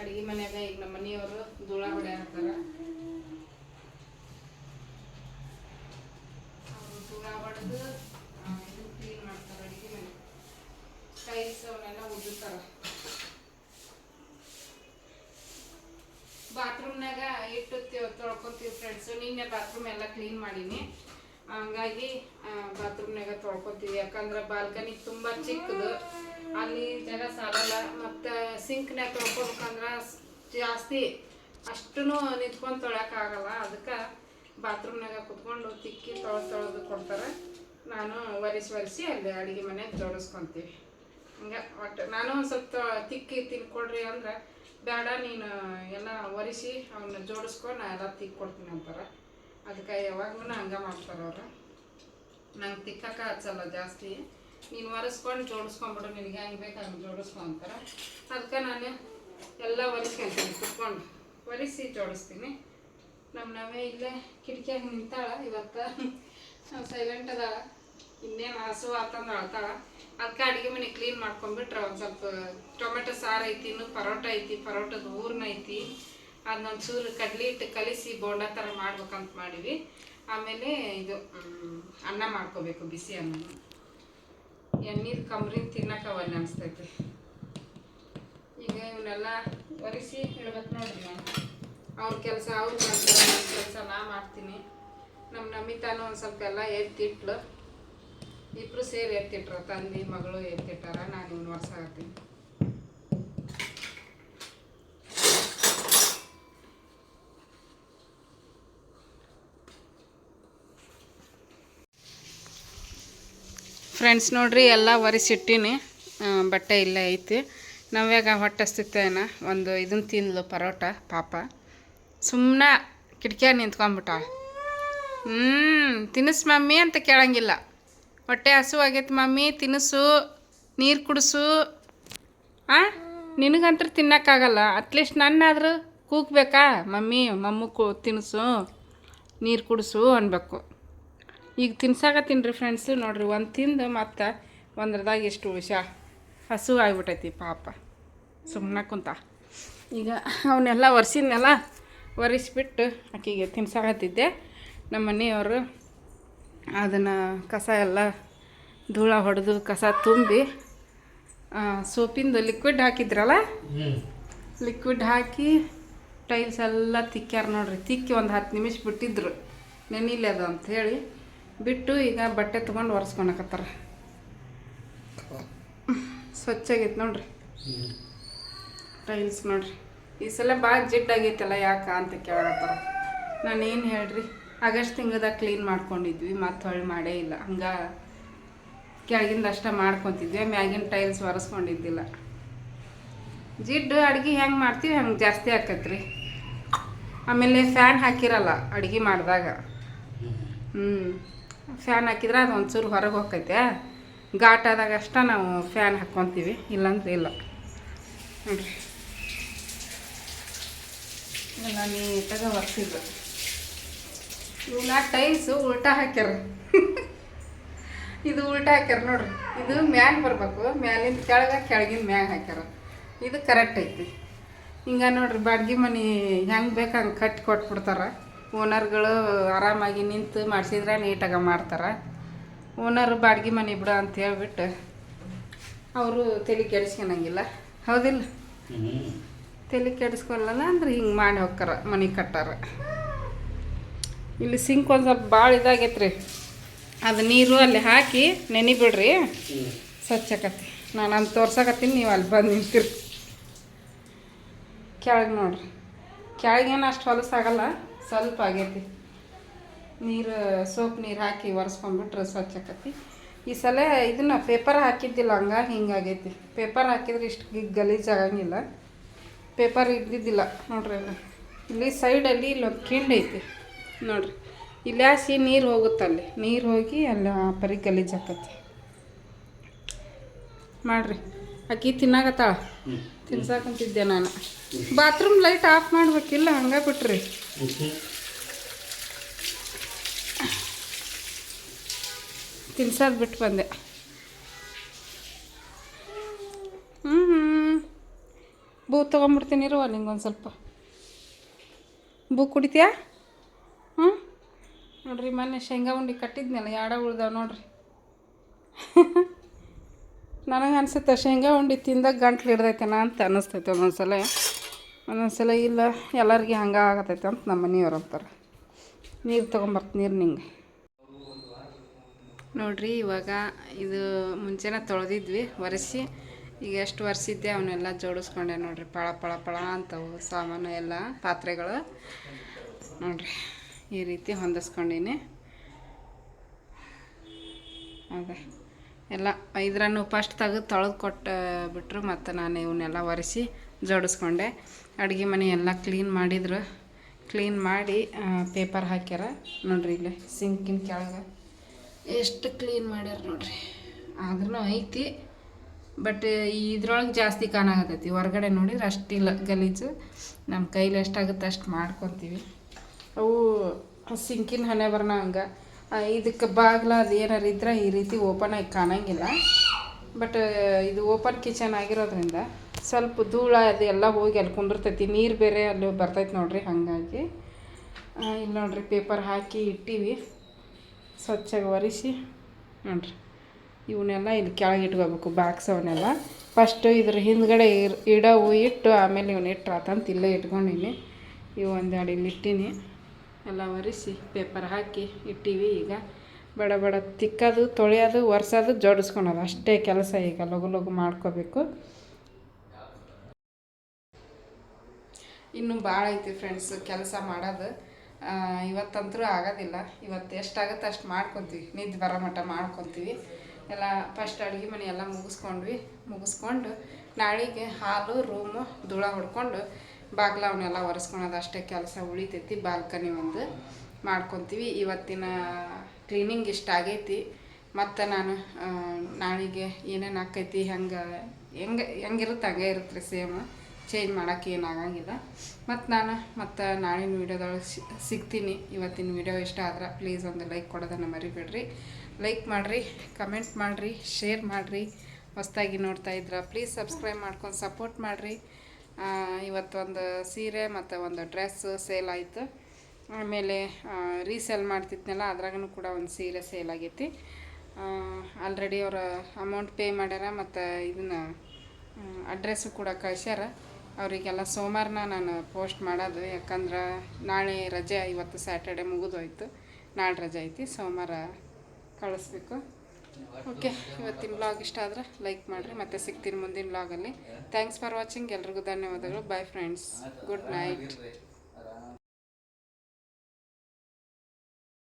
ಅಡುಗೆ ಮನೆಯಾಗ ಈಗ ನಮ್ಮ ಮನೆಯವರು ಧೂಳ ಹೊಡೆ ಅವ್ರು ಧೂಳ ಹೊಡೆದು ಇದು ಕ್ಲೀನ್ ಮಾಡ್ತಾರೆ ಅಡುಗೆ ಮನೆ. ಟೈಲ್ಸ್ ಅವನ್ನೆಲ್ಲ ಉಜ್ಜುತ್ತಾರ ಬಾತ್ರೂಮ್ನಾಗ ಇಟ್ಟು ತೊಳ್ಕೊತೀವಿ ಫ್ರೆಂಡ್ಸು ನಿನ್ನೆ ಬಾತ್ರೂಮ್ ಎಲ್ಲ ಕ್ಲೀನ್ ಮಾಡೀನಿ. ಹಂಗಾಗಿ ಬಾತ್ರೂಮ್ನಾಗ ತೊಳ್ಕೊತೀವಿ. ಯಾಕಂದ್ರೆ ಬಾಲ್ಕನಿ ತುಂಬ ಚಿಕ್ಕದು. ಅಲ್ಲಿ ಜಾಗ ಸಾಲಲ್ಲ. ಮತ್ತು ಸಿಂಕ್ನ್ಯಾಗ ತೊಳ್ಕೊಬೇಕಂದ್ರೆ ಜಾಸ್ತಿ ಅಷ್ಟು ನಿಂತ್ಕೊಂಡು ತೊಳ್ಯಾಕಾಗಲ್ಲ. ಅದಕ್ಕೆ ಬಾತ್ರೂಮ್ನಾಗ ಕುತ್ಕೊಂಡು ತಿಕ್ಕಿ ತೊಳೆದು ತೊಳೆದು ಕೊಡ್ತಾರೆ. ನಾನು ಒರೆಸಿ ಒರೆಸಿ ಅಲ್ಲಿ ಅಡುಗೆ ಮನೆಗೆ ಜೋಡಿಸ್ಕೊತೀವಿ ಹಂಗೆ ಒಟ್ಟು ನಾನು ಒಂದು ಸ್ವಲ್ಪ ತಿಕ್ಕಿ ತಿನ್ಕೊಡ್ರಿ ಅಂದ್ರೆ ಬೇಡ ನೀನು ಎಲ್ಲ ಒರೆಸಿ ಅವನ್ನ ಜೋಡಿಸ್ಕೊ, ನಾ ಎಲ್ಲ ತಿಕ್ಕಿ ಕೊಡ್ತೀನಿ ಅಂತಾರೆ. ಅದಕ್ಕೆ ಯಾವಾಗ್ಲೂ ಹಂಗೆ ಮಾಡ್ತಾರೆ ಅವರು. ನಂಗೆ ತಿಕ್ಕಕ್ಕೆ ಹಚ್ಚಲ್ಲ ಜಾಸ್ತಿ. ನೀನು ಒರೆಸ್ಕೊಂಡು ಜೋಡಿಸ್ಕೊಂಬಿಡು ನಿನಗೆ ಹೆಂಗೆ ಬೇಕು ಹಂಗೆ ಜೋಡಿಸ್ಕೊ ಅಂತಾರೆ. ಅದಕ್ಕೆ ನಾನು ಎಲ್ಲ ಒರೆಸ್ಕೊಂತೀನಿ ಕುತ್ಕೊಂಡು. ಒರೆಸಿ ಜೋಡಿಸ್ತೀನಿ. ನಮ್ಮ ನಾವೇ ಇಲ್ಲೇ ಕಿಟಕಿಯಾಗ ನಿಂತಾಳ ಇವತ್ತು. ಸೈಲೆಂಟ್ ಅದಾಳ. ಇನ್ನೇನು ಹಸು ಆತಂದ್ರೆ ಅಳ್ತಾಳ. ಅದಕ್ಕೆ ಅಡುಗೆ ಮನೆ ಕ್ಲೀನ್ ಮಾಡ್ಕೊಂಡ್ಬಿಟ್ರೆ ಒಂದು ಸ್ವಲ್ಪ ಟೊಮೆಟೊ ಸಾರು ಐತಿ, ಇನ್ನು ಪರೋಟ ಐತಿ, ಪರೋಟದ ಊರ್ನ ಐತಿ. ಅದನ್ನೊಂದು ಚೂರು ಕಡ್ಲಿ ಹಿಟ್ಟು ಕಲಿಸಿ ಬೋಂಡ ಥರ ಮಾಡ್ಬೇಕಂತ ಮಾಡೀವಿ. ಆಮೇಲೆ ಇದು ಅನ್ನ ಮಾಡ್ಕೋಬೇಕು ಬಿಸಿ ಅನ್ನ ಎಣ್ಣೀರು ಕಂಬ್ರಿನ ತಿನ್ನಕ್ಕೆ ಅವಲ್ಲ ಅನಿಸ್ತೈತಿ. ಈಗ ಇವನ್ನೆಲ್ಲ ಒರೆಸಿ ಇಡ್ಬೇಕು ನೋಡ್ರಿ. ನಾನು ಅವ್ರ ಕೆಲಸ ಅವ್ರು ನನ್ನ ಕೆಲಸ, ನಾ ಮಾಡ್ತೀನಿ. ನಮ್ಮ ನಮಿತಾನು ಒಂದು ಸ್ವಲ್ಪ ಎಲ್ಲ ಎತ್ತಿಟ್ಲು. ಇಬ್ಬರು ಸೇರಿ ಎತ್ತಿಟ್ರ, ತಂದೆ, ಮಗಳು ಎತ್ತಿಟ್ಟಾರ, ನಾನು ಇವ್ನ ವರ್ಷಾಗತ್ತೀನಿ ಫ್ರೆಂಡ್ಸ್ ನೋಡ್ರಿ, ಎಲ್ಲ ಒರೆಸಿಟ್ಟಿನಿ. ಬಟ್ಟೆ ಇಲ್ಲೇ ಐತಿ. ನಾವ್ಯಾಗ ಹೊಟ್ಟೆ ಹಸ್ತಿತ್ತೇನ? ಒಂದು ಇದನ್ನು ತಿಂದ್ಲು ಪರೋಟ, ಪಾಪ. ಸುಮ್ಮನೆ ಕಿಟಕಿಯಾಗ ನಿಂತ್ಕೊಂಡ್ಬಿಟ್ಟ. ಹ್ಞೂ ತಿನ್ನಿಸ್ ಮಮ್ಮಿ ಅಂತ ಕೇಳಂಗಿಲ್ಲ. ಹೊಟ್ಟೆ ಹಸು ಆಗೈತೆ ಮಮ್ಮಿ, ತಿನ್ನಿಸು, ನೀರು ಕುಡಿಸು. ಆ ನಿನಗಂತೂ ತಿನ್ನೋಕ್ಕಾಗಲ್ಲ. ಅಟ್ಲೀಸ್ಟ್ ನನ್ನಾದರೂ ಕೂಗ್ಬೇಕಾ? ಮಮ್ಮಿ, ಮಮ್ಮು ಕು, ತಿನ್ನಿಸು, ನೀರು ಕುಡಿಸು ಅನ್ಬೇಕು. ಈಗ ತಿನ್ಸಾಕತ್ತೀನಿ ರೀ ಫ್ರೆಂಡ್ಸು ನೋಡಿರಿ, ಒಂದು ತಿಂದು ಮತ್ತು ಒಂದ್ರದಾಗ ಎಷ್ಟು ವಿಷ? ಹಸು ಆಗ್ಬಿಟ್ಟೈತಿ ಪಾಪ. ಸುಮ್ಮನೆ ಕುಂತ. ಈಗ ಅವನ್ನೆಲ್ಲ ಒರೆಸಿದ್ನೆಲ್ಲ? ಒರೆಸ್ಬಿಟ್ಟು ಆಕೆಗೆ ತಿನ್ಸಾಕತ್ತಿದ್ದೆ. ನಮ್ಮ ಮನೆಯವರು ಅದನ್ನು ಕಸ ಎಲ್ಲ ಧೂಳ ಹೊಡೆದು ಕಸ ತುಂಬಿ ಸೋಪಿಂದು ಲಿಕ್ವಿಡ್ ಹಾಕಿದ್ರಲ್ಲ? ಲಿಕ್ವಿಡ್ ಹಾಕಿ ಟೈಲ್ಸ್ ಎಲ್ಲ ತಿಕ್ಕ್ಯಾರ ನೋಡ್ರಿ ತಿಕ್ಕಿ ಒಂದು ಹತ್ತು ನಿಮಿಷ ಬಿಟ್ಟಿದ್ರು. ನೆನಿಲಿ ಅದು ಅಂತ ಹೇಳಿ ಬಿಟ್ಟು ಈಗ ಬಟ್ಟೆ ತೊಗೊಂಡು ಒರೆಸ್ಕೊಳಕತ್ತಾರ ಸ್ವಚ್ಛಾಗೈತೆ ನೋಡ್ರಿ. ಟೈಲ್ಸ್ ನೋಡ್ರಿ. ಈ ಸಲ ಭಾಳ ಜಿಡ್ಡಾಗೈತಲ್ಲ ಯಾಕೆ ಅಂತ ಕೇಳತ್ತಾರ ನಾನು ಏನು ಹೇಳ್ರಿ? ಆಗಸ್ಟ್ ತಿಂಗಳ್ದಾಗ ಕ್ಲೀನ್ ಮಾಡ್ಕೊಂಡಿದ್ವಿ, ಮತ್ತು ಹೊಳ್ಳಿ ಮಾಡೇ ಇಲ್ಲ. ಹಂಗೆ ಕೆಳಗಿಂದ ಅಷ್ಟೇ ಮಾಡ್ಕೊತಿದ್ವಿ, ಮ್ಯಾಗಿನ ಟೈಲ್ಸ್ ಒರೆಸ್ಕೊಂಡಿದ್ದಿಲ್ಲ. ಜಿಡ್ಡು ಅಡ್ಗೆ ಹೆಂಗೆ ಮಾಡ್ತೀವಿ ಹಂಗೆ ಜಾಸ್ತಿ ಆಕತ್ರಿ. ಆಮೇಲೆ ಫ್ಯಾನ್ ಹಾಕಿರಲ್ಲ ಅಡ್ಗೆ ಮಾಡಿದಾಗ. ಹ್ಞೂ ಫ್ಯಾನ್ ಹಾಕಿದ್ರೆ ಅದು ಒಂಚೂರು ಹೊರಗೆ ಹೋಗ್ತೈತೆ ಘಾಟ್ ಆದಾಗ ಅಷ್ಟ ನಾವು ಫ್ಯಾನ್ ಹಾಕ್ಕೊತೀವಿ ಇಲ್ಲಾಂದ್ರೆ ಇಲ್ಲ. ನೋಡ್ರಿ. ಎಲ್ಲ ನೀಟಾಗ ಒರೆಸಿದ್ರು ಇವನ್ನ ಟೈಲ್ಸು ಉಲ್ಟಾ ಹಾಕ್ಯಾರ. ಇದು ಉಲ್ಟಾ ಹಾಕ್ಯಾರ ನೋಡ್ರಿ. ಇದು ಮ್ಯಾಲ ಬರ್ಬೇಕು. ಮ್ಯಾಲಿನ ಕೆಳಗೆ ಕೆಳಗಿನ ಮ್ಯಾಗ ಹಾಕ್ಯಾರ. ಇದು ಕರೆಕ್ಟ್ ಐತಿ. ಹಿಂಗೆ ನೋಡ್ರಿ ಬಾಡ್ಗೆ ಮನೆ ಹೆಂಗೆ ಬೇಕು ಹಂಗೆ ಕಟ್ಟಿ ಕೊಟ್ಬಿಡ್ತಾರೆ. ಓನರ್ಗಳು ಆರಾಮಾಗಿ ನಿಂತು ಮಾಡಿಸಿದ್ರೆ ನೀಟಾಗಿ ಮಾಡ್ತಾರೆ. ಓನರ್ ಬಾಡ್ಗೆ ಮನೆ ಬಿಡ ಅಂತ ಹೇಳ್ಬಿಟ್ಟು ಅವರು ತಲೆ ಕೆಡಿಸ್ಕೊಳಂಗಿಲ್ಲ ಹೌದಿಲ್ಲ? ತಲೆ ಕೆಡಿಸ್ಕೊಲ್ಲಲ್ಲ ಅಂದ್ರೆ ಹಿಂಗೆ ಮಾಡಿ ಹೋಗ್ತಾರ ಮನೆ ಕಟ್ಟಾರ. ಇಲ್ಲಿ ಸಿಂಕ್ ಒಂದು ಸ್ವಲ್ಪ ಭಾಳ ಇದಾಗೈತ್ರಿ. ಅದು ನೀರು ಅಲ್ಲಿ ಹಾಕಿ ನೆನೆ ಬಿಡ್ರಿ. ಸ್ವಚ್ಛಕತಿ ನಾನು ಅಲ್ಲಿ ತೋರ್ಸಕತ್ತೀನಿ, ನೀವು ಅಲ್ಲಿ ಬಂದು ನಿಂತಿರಿ. ಕೆಳಗೆ ನೋಡ್ರಿ. ಕೆಳಗೇನು ಅಷ್ಟು ಹೊಲಸಾಗಲ್ಲ ಸ್ವಲ್ಪ ಆಗೈತಿ. ನೀರು, ಸೋಪ್ ನೀರು ಹಾಕಿ ಒರೆಸ್ಕೊಂಡ್ಬಿಟ್ರೆ ಸ್ವಚ್ಛಕತಿ ಈ ಸಲ ಇದನ್ನ ಪೇಪರ್ ಹಾಕಿದ್ದಿಲ್ಲ ಹಂಗೆ ಹಿಂಗಾಗೈತಿ ಪೇಪರ್ ಹಾಕಿದ್ರೆ ಇಷ್ಟು ಗಲೀಜು ಆಗಂಗಿಲ್ಲ. ಪೇಪರ್ ಇದ್ದಿದ್ದಿಲ್ಲ ನೋಡ್ರಿ ಅಲ್ಲ ಇಲ್ಲಿ ಸೈಡಲ್ಲಿ ಇಲ್ಲೊಂದು ಕಿಂಡ್ ಐತಿ. ನೋಡ್ರಿ. ಇಲ್ಲಾಸಿ ನೀರು ಹೋಗುತ್ತಲ್ಲಿ ನೀರು ಹೋಗಿ ಅಲ್ಲಿ ಆ ಪರಿ ಗಲೀಜು ಆಕತಿ. ಮಾಡ್ರಿ. ಅಕ್ಕಿ ತಿನ್ನಾಗತ್ತಾಳ ತಿನ್ಸಾಕಂತಿದ್ದೆ ನಾನು. ಬಾತ್ರೂಮ್ ಲೈಟ್ ಆಫ್ ಮಾಡ್ಬೇಕಿಲ್ಲ ಹಂಗ ಬಿಟ್ರಿ. ತಿನ್ಸೋದು ಬಿಟ್ಟು ಬಂದೆ. ಬೂ ತೊಗೊಂಬಿಡ್ತೀನಿ ಇರುವ ನಿಂಗೊಂದು ಸ್ವಲ್ಪ. ಬೂ ಕುಡಿತೀಯಾ? ಹ್ಞೂ ನೋಡ್ರಿ ಮೊನ್ನೆ ಶೇಂಗಾ ಉಂಡಿ ಕಟ್ಟಿದ್ನಲ್ಲ, ಯಾಡ ಉಳ್ದಾವ ನೋಡ್ರಿ. ನನಗೆ ಅನಿಸುತ್ತೆ, ಶೇಂಗಾ ಉಂಡಿ ತಿಂದಾಗ ಗಂಟ್ಲು ಹಿಡ್ದೈತೇನ ಅಂತ ಅನ್ನಿಸ್ತೈತೆ ಒಂದೊಂದ್ಸಲ. ಒಂದೊಂದ್ಸಲ ಇಲ್ಲ, ಎಲ್ಲರಿಗೆ ಹಂಗೆ ಆಗತೈತೆ ಅಂತ ನಮ್ಮ ಮನೆಯವ್ರು ಅಂತಾರೆ. ನೀರು ತೊಗೊಂಬರ್ತೀನಿ ನೀರು ನಿಂಗೆ. ನೋಡ್ರಿ ಇವಾಗ ಇದು ಮುಂಚೆನೇ ತೊಳೆದಿದ್ವಿ, ಒರೆಸಿ. ಈಗ ಎಷ್ಟು ವರ್ಷಿದ್ದೆ ಅವನ್ನೆಲ್ಲ ಜೋಡಿಸ್ಕೊಂಡೆ ನೋಡ್ರಿ. ಪಳ ಪಳ ಪಳ ಅಂತವು ಸಾಮಾನು ಎಲ್ಲ, ಪಾತ್ರೆಗಳು. ನೋಡ್ರಿ, ಈ ರೀತಿ ಹೊಂದಿಸ್ಕೊಂಡೀನಿ. ಅದೇ. ಎಲ್ಲ ಇದ್ರನ್ನು ಫಸ್ಟ್ ತೆಗೆದು ತೊಳೆದು ಕೊಟ್ಟು ಬಿಟ್ಟರು ಮತ್ತು ನಾನು ಇವನ್ನೆಲ್ಲ ಒರೆಸಿ ಜೋಡಿಸ್ಕೊಂಡೆ. ಅಡುಗೆ ಮನೆ ಎಲ್ಲ ಕ್ಲೀನ್ ಮಾಡಿದ್ರು. ಕ್ಲೀನ್ ಮಾಡಿ ಪೇಪರ್ ಹಾಕ್ಯಾರ. ನೋಡ್ರಿ ಇಲ್ಲಿ ಸಿಂಕಿನ ಕೆಳಗೆ. ಎಷ್ಟು ಕ್ಲೀನ್ ಮಾಡ್ಯಾರ ನೋಡ್ರಿ. ಆದ್ರೂ ಐತಿ. ಬಟ್ ಇದ್ರೊಳಗೆ ಜಾಸ್ತಿ ಕಾಣಾಕತ್ತೈತಿ ಹೊರಗಡೆ ನೋಡಿದ್ರೆ ಅಷ್ಟಿಲ್ಲ ಗಲೀಜು. ನಮ್ಮ ಕೈಲಿ ಎಷ್ಟಾಗುತ್ತೆ ಅಷ್ಟು ಮಾಡ್ಕೊತೀವಿ. ಅವು ಸಿಂಕಿನ ಹಣೆ ಬರ್ನ ಹಂಗೆ. ಇದಕ್ಕೆ ಬಾಗ್ಲ ಅದು ಏನಾರು ಇದ್ರೆ ಈ ರೀತಿ ಓಪನ್ ಆಗಿ ಕಾಣಂಗಿಲ್ಲ. ಬಟ್ ಇದು ಓಪನ್ ಕಿಚನ್ ಆಗಿರೋದ್ರಿಂದ ಸ್ವಲ್ಪ ಧೂಳ ಅದು ಎಲ್ಲ ಹೋಗಿ ಅಲ್ಲಿ ಕುಂದಿರ್ತೈತಿ. ನೀರು ಬೇರೆ ಅಲ್ಲಿ ಬರ್ತೈತೆ ನೋಡ್ರಿ ಹಾಗಾಗಿ. ಇಲ್ಲಿ ನೋಡ್ರಿ ಪೇಪರ್ ಹಾಕಿ ಇಟ್ಟೀವಿ. ಸ್ವಚ್ಛಗೆ ಒರೆಸಿ. ನೋಡ್ರಿ. ಇವನ್ನೆಲ್ಲ ಇಲ್ಲಿ ಕೆಳಗೆ ಇಟ್ಕೋಬೇಕು ಬಾಕ್ಸ್ ಅವನ್ನೆಲ್ಲ. ಫಸ್ಟು ಇದ್ರ ಹಿಂದ್ಗಡೆ ಇರ್, ಇಡವು ಇಟ್ಟು ಆಮೇಲೆ ಇವನ್ನ ಆತಂತ ಇಲ್ಲೇ ಇಟ್ಕೊಂಡಿನಿ. ಇವು ಒಂದೆರಡು ಇಲ್ಲಿ ಇಟ್ಟೀನಿ. ಎಲ್ಲ ಒರೆಸಿ ಪೇಪರ್ ಹಾಕಿ ಇಟ್ಟೀವಿ ಈಗ. ಬಡ ಬಡ ತಿಕ್ಕೋದು, ತೊಳೆಯೋದು, ಒರೆಸೋದು, ಜೋಡಿಸ್ಕೊಳೋದು. ಅಷ್ಟೇ ಕೆಲಸ ಈಗ ಲಗು ಲಗು ಮಾಡ್ಕೋಬೇಕು. ಇನ್ನು ಭಾಳ ಐತಿ ಫ್ರೆಂಡ್ಸ್ ಕೆಲಸ ಮಾಡೋದು. ಇವತ್ತಂತರೂ ಇವತ್ತಂತೂ ಆಗೋದಿಲ್ಲ. ಇವತ್ತು ಎಷ್ಟಾಗುತ್ತೆ ಅಷ್ಟು ಮಾಡ್ಕೊತೀವಿ. ನಿದ್ದೆ ಬರೋ ಮಟ್ಟ ಮಾಡ್ಕೊತೀವಿ. ಎಲ್ಲ ಫಸ್ಟ್ ಅಡುಗೆ ಮನೆ ಎಲ್ಲ ಮುಗಿಸ್ಕೊಂಡ್ವಿ. ಮುಗಿಸ್ಕೊಂಡು ನಾಳೆಗೆ ಹಾಲು, ರೂಮು, ಧೂಳ ಹೊಡ್ಕೊಂಡು ಬಾಗ್ಲ ಅವನ್ನೆಲ್ಲ ಒರೆಸ್ಕೊಳೋದು ಅಷ್ಟೇ ಕೆಲಸ ಉಳಿತೈತಿ ಬಾಲ್ಕನಿ ಒಂದು. ಮಾಡ್ಕೊತೀವಿ. ಇವತ್ತಿನ ಕ್ಲೀನಿಂಗ್ ಇಷ್ಟ ಆಗೈತಿ. ಮತ್ತು ನಾನು ನಾಳೆಗೆ ಏನೇನು ಆಕೈತಿ, ಹೆಂಗೆ ಹೆಂಗೆ, ಹೆಂಗಿರುತ್ತೆ ಹಂಗೆ ಇರುತ್ತೆ ರೀ ಸೇಮ್ ಚೇಂಜ್ ಮಾಡೋಕ್ಕೆ ಏನಾಗಂಗಿಲ್ಲ ಮತ್ತು ನಾನು, ಮತ್ತು ನಾಳಿನ ವೀಡಿಯೋದೊಳಗೆ ಸಿಗ್ತೀನಿ. ಇವತ್ತಿನ ವೀಡಿಯೋ ಇಷ್ಟ ಆದ್ರೆ ಪ್ಲೀಸ್ ಒಂದು ಲೈಕ್ ಕೊಡೋದನ್ನು ಮರಿಬೇಡ್ರಿ. ಲೈಕ್ ಮಾಡಿರಿ ಕಮೆಂಟ್ ಮಾಡಿರಿ ಶೇರ್ ಮಾಡಿರಿ. ಹೊಸ್ದಾಗಿ ನೋಡ್ತಾ ಇದ್ರ ಪ್ಲೀಸ್ ಸಬ್ಸ್ಕ್ರೈಬ್ ಮಾಡ್ಕೊಂಡು ಸಪೋರ್ಟ್ ಮಾಡಿರಿ. ಇವತ್ತೊಂದು ಸೀರೆ ಮತ್ತು ಒಂದು ಡ್ರೆಸ್ ಸೇಲ್ ಆಯಿತು. ಆಮೇಲೆ ರೀಸೇಲ್ ಮಾಡ್ತಿದ್ನಲ್ಲ ಅದ್ರಾಗೂ ಕೂಡ ಒಂದು ಸೀರೆ ಸೇಲ್ ಆಗೈತಿ. ಆಲ್ರೆಡಿ ಅವರು ಅಮೌಂಟ್ ಪೇ ಮಾಡ್ಯಾರ ಮತ್ತು ಇದನ್ನ ಅಡ್ರೆಸ್ಸು ಕೂಡ ಕಳ್ಸ್ಯಾರ. ಅವರಿಗೆಲ್ಲ ಸೋಮವಾರನ ನಾನು ಪೋಸ್ಟ್ ಮಾಡೋದು, ಯಾಕಂದ್ರೆ ನಾಳೆ ರಜೆ, ಇವತ್ತು ಸ್ಯಾಟರ್ಡೆ ಮುಗಿದೋಯ್ತು. ನಾಳೆ ರಜೆ ಐತಿ, ಸೋಮವಾರ ಕಳಿಸ್ಬೇಕು. ಓಕೆ ಇವತ್ತಿನ ಬ್ಲಾಗ್ ಇಷ್ಟ ಆದರೆ ಲೈಕ್ ಮಾಡಿರಿ, ಮತ್ತೆ ಸಿಗ್ತೀನಿ ಮುಂದಿನ ಬ್ಲಾಗಲ್ಲಿ ಥ್ಯಾಂಕ್ಸ್ ಫಾರ್ ವಾಚಿಂಗ್ ಎಲ್ರಿಗೂ ಧನ್ಯವಾದಗಳು. Bye friends good night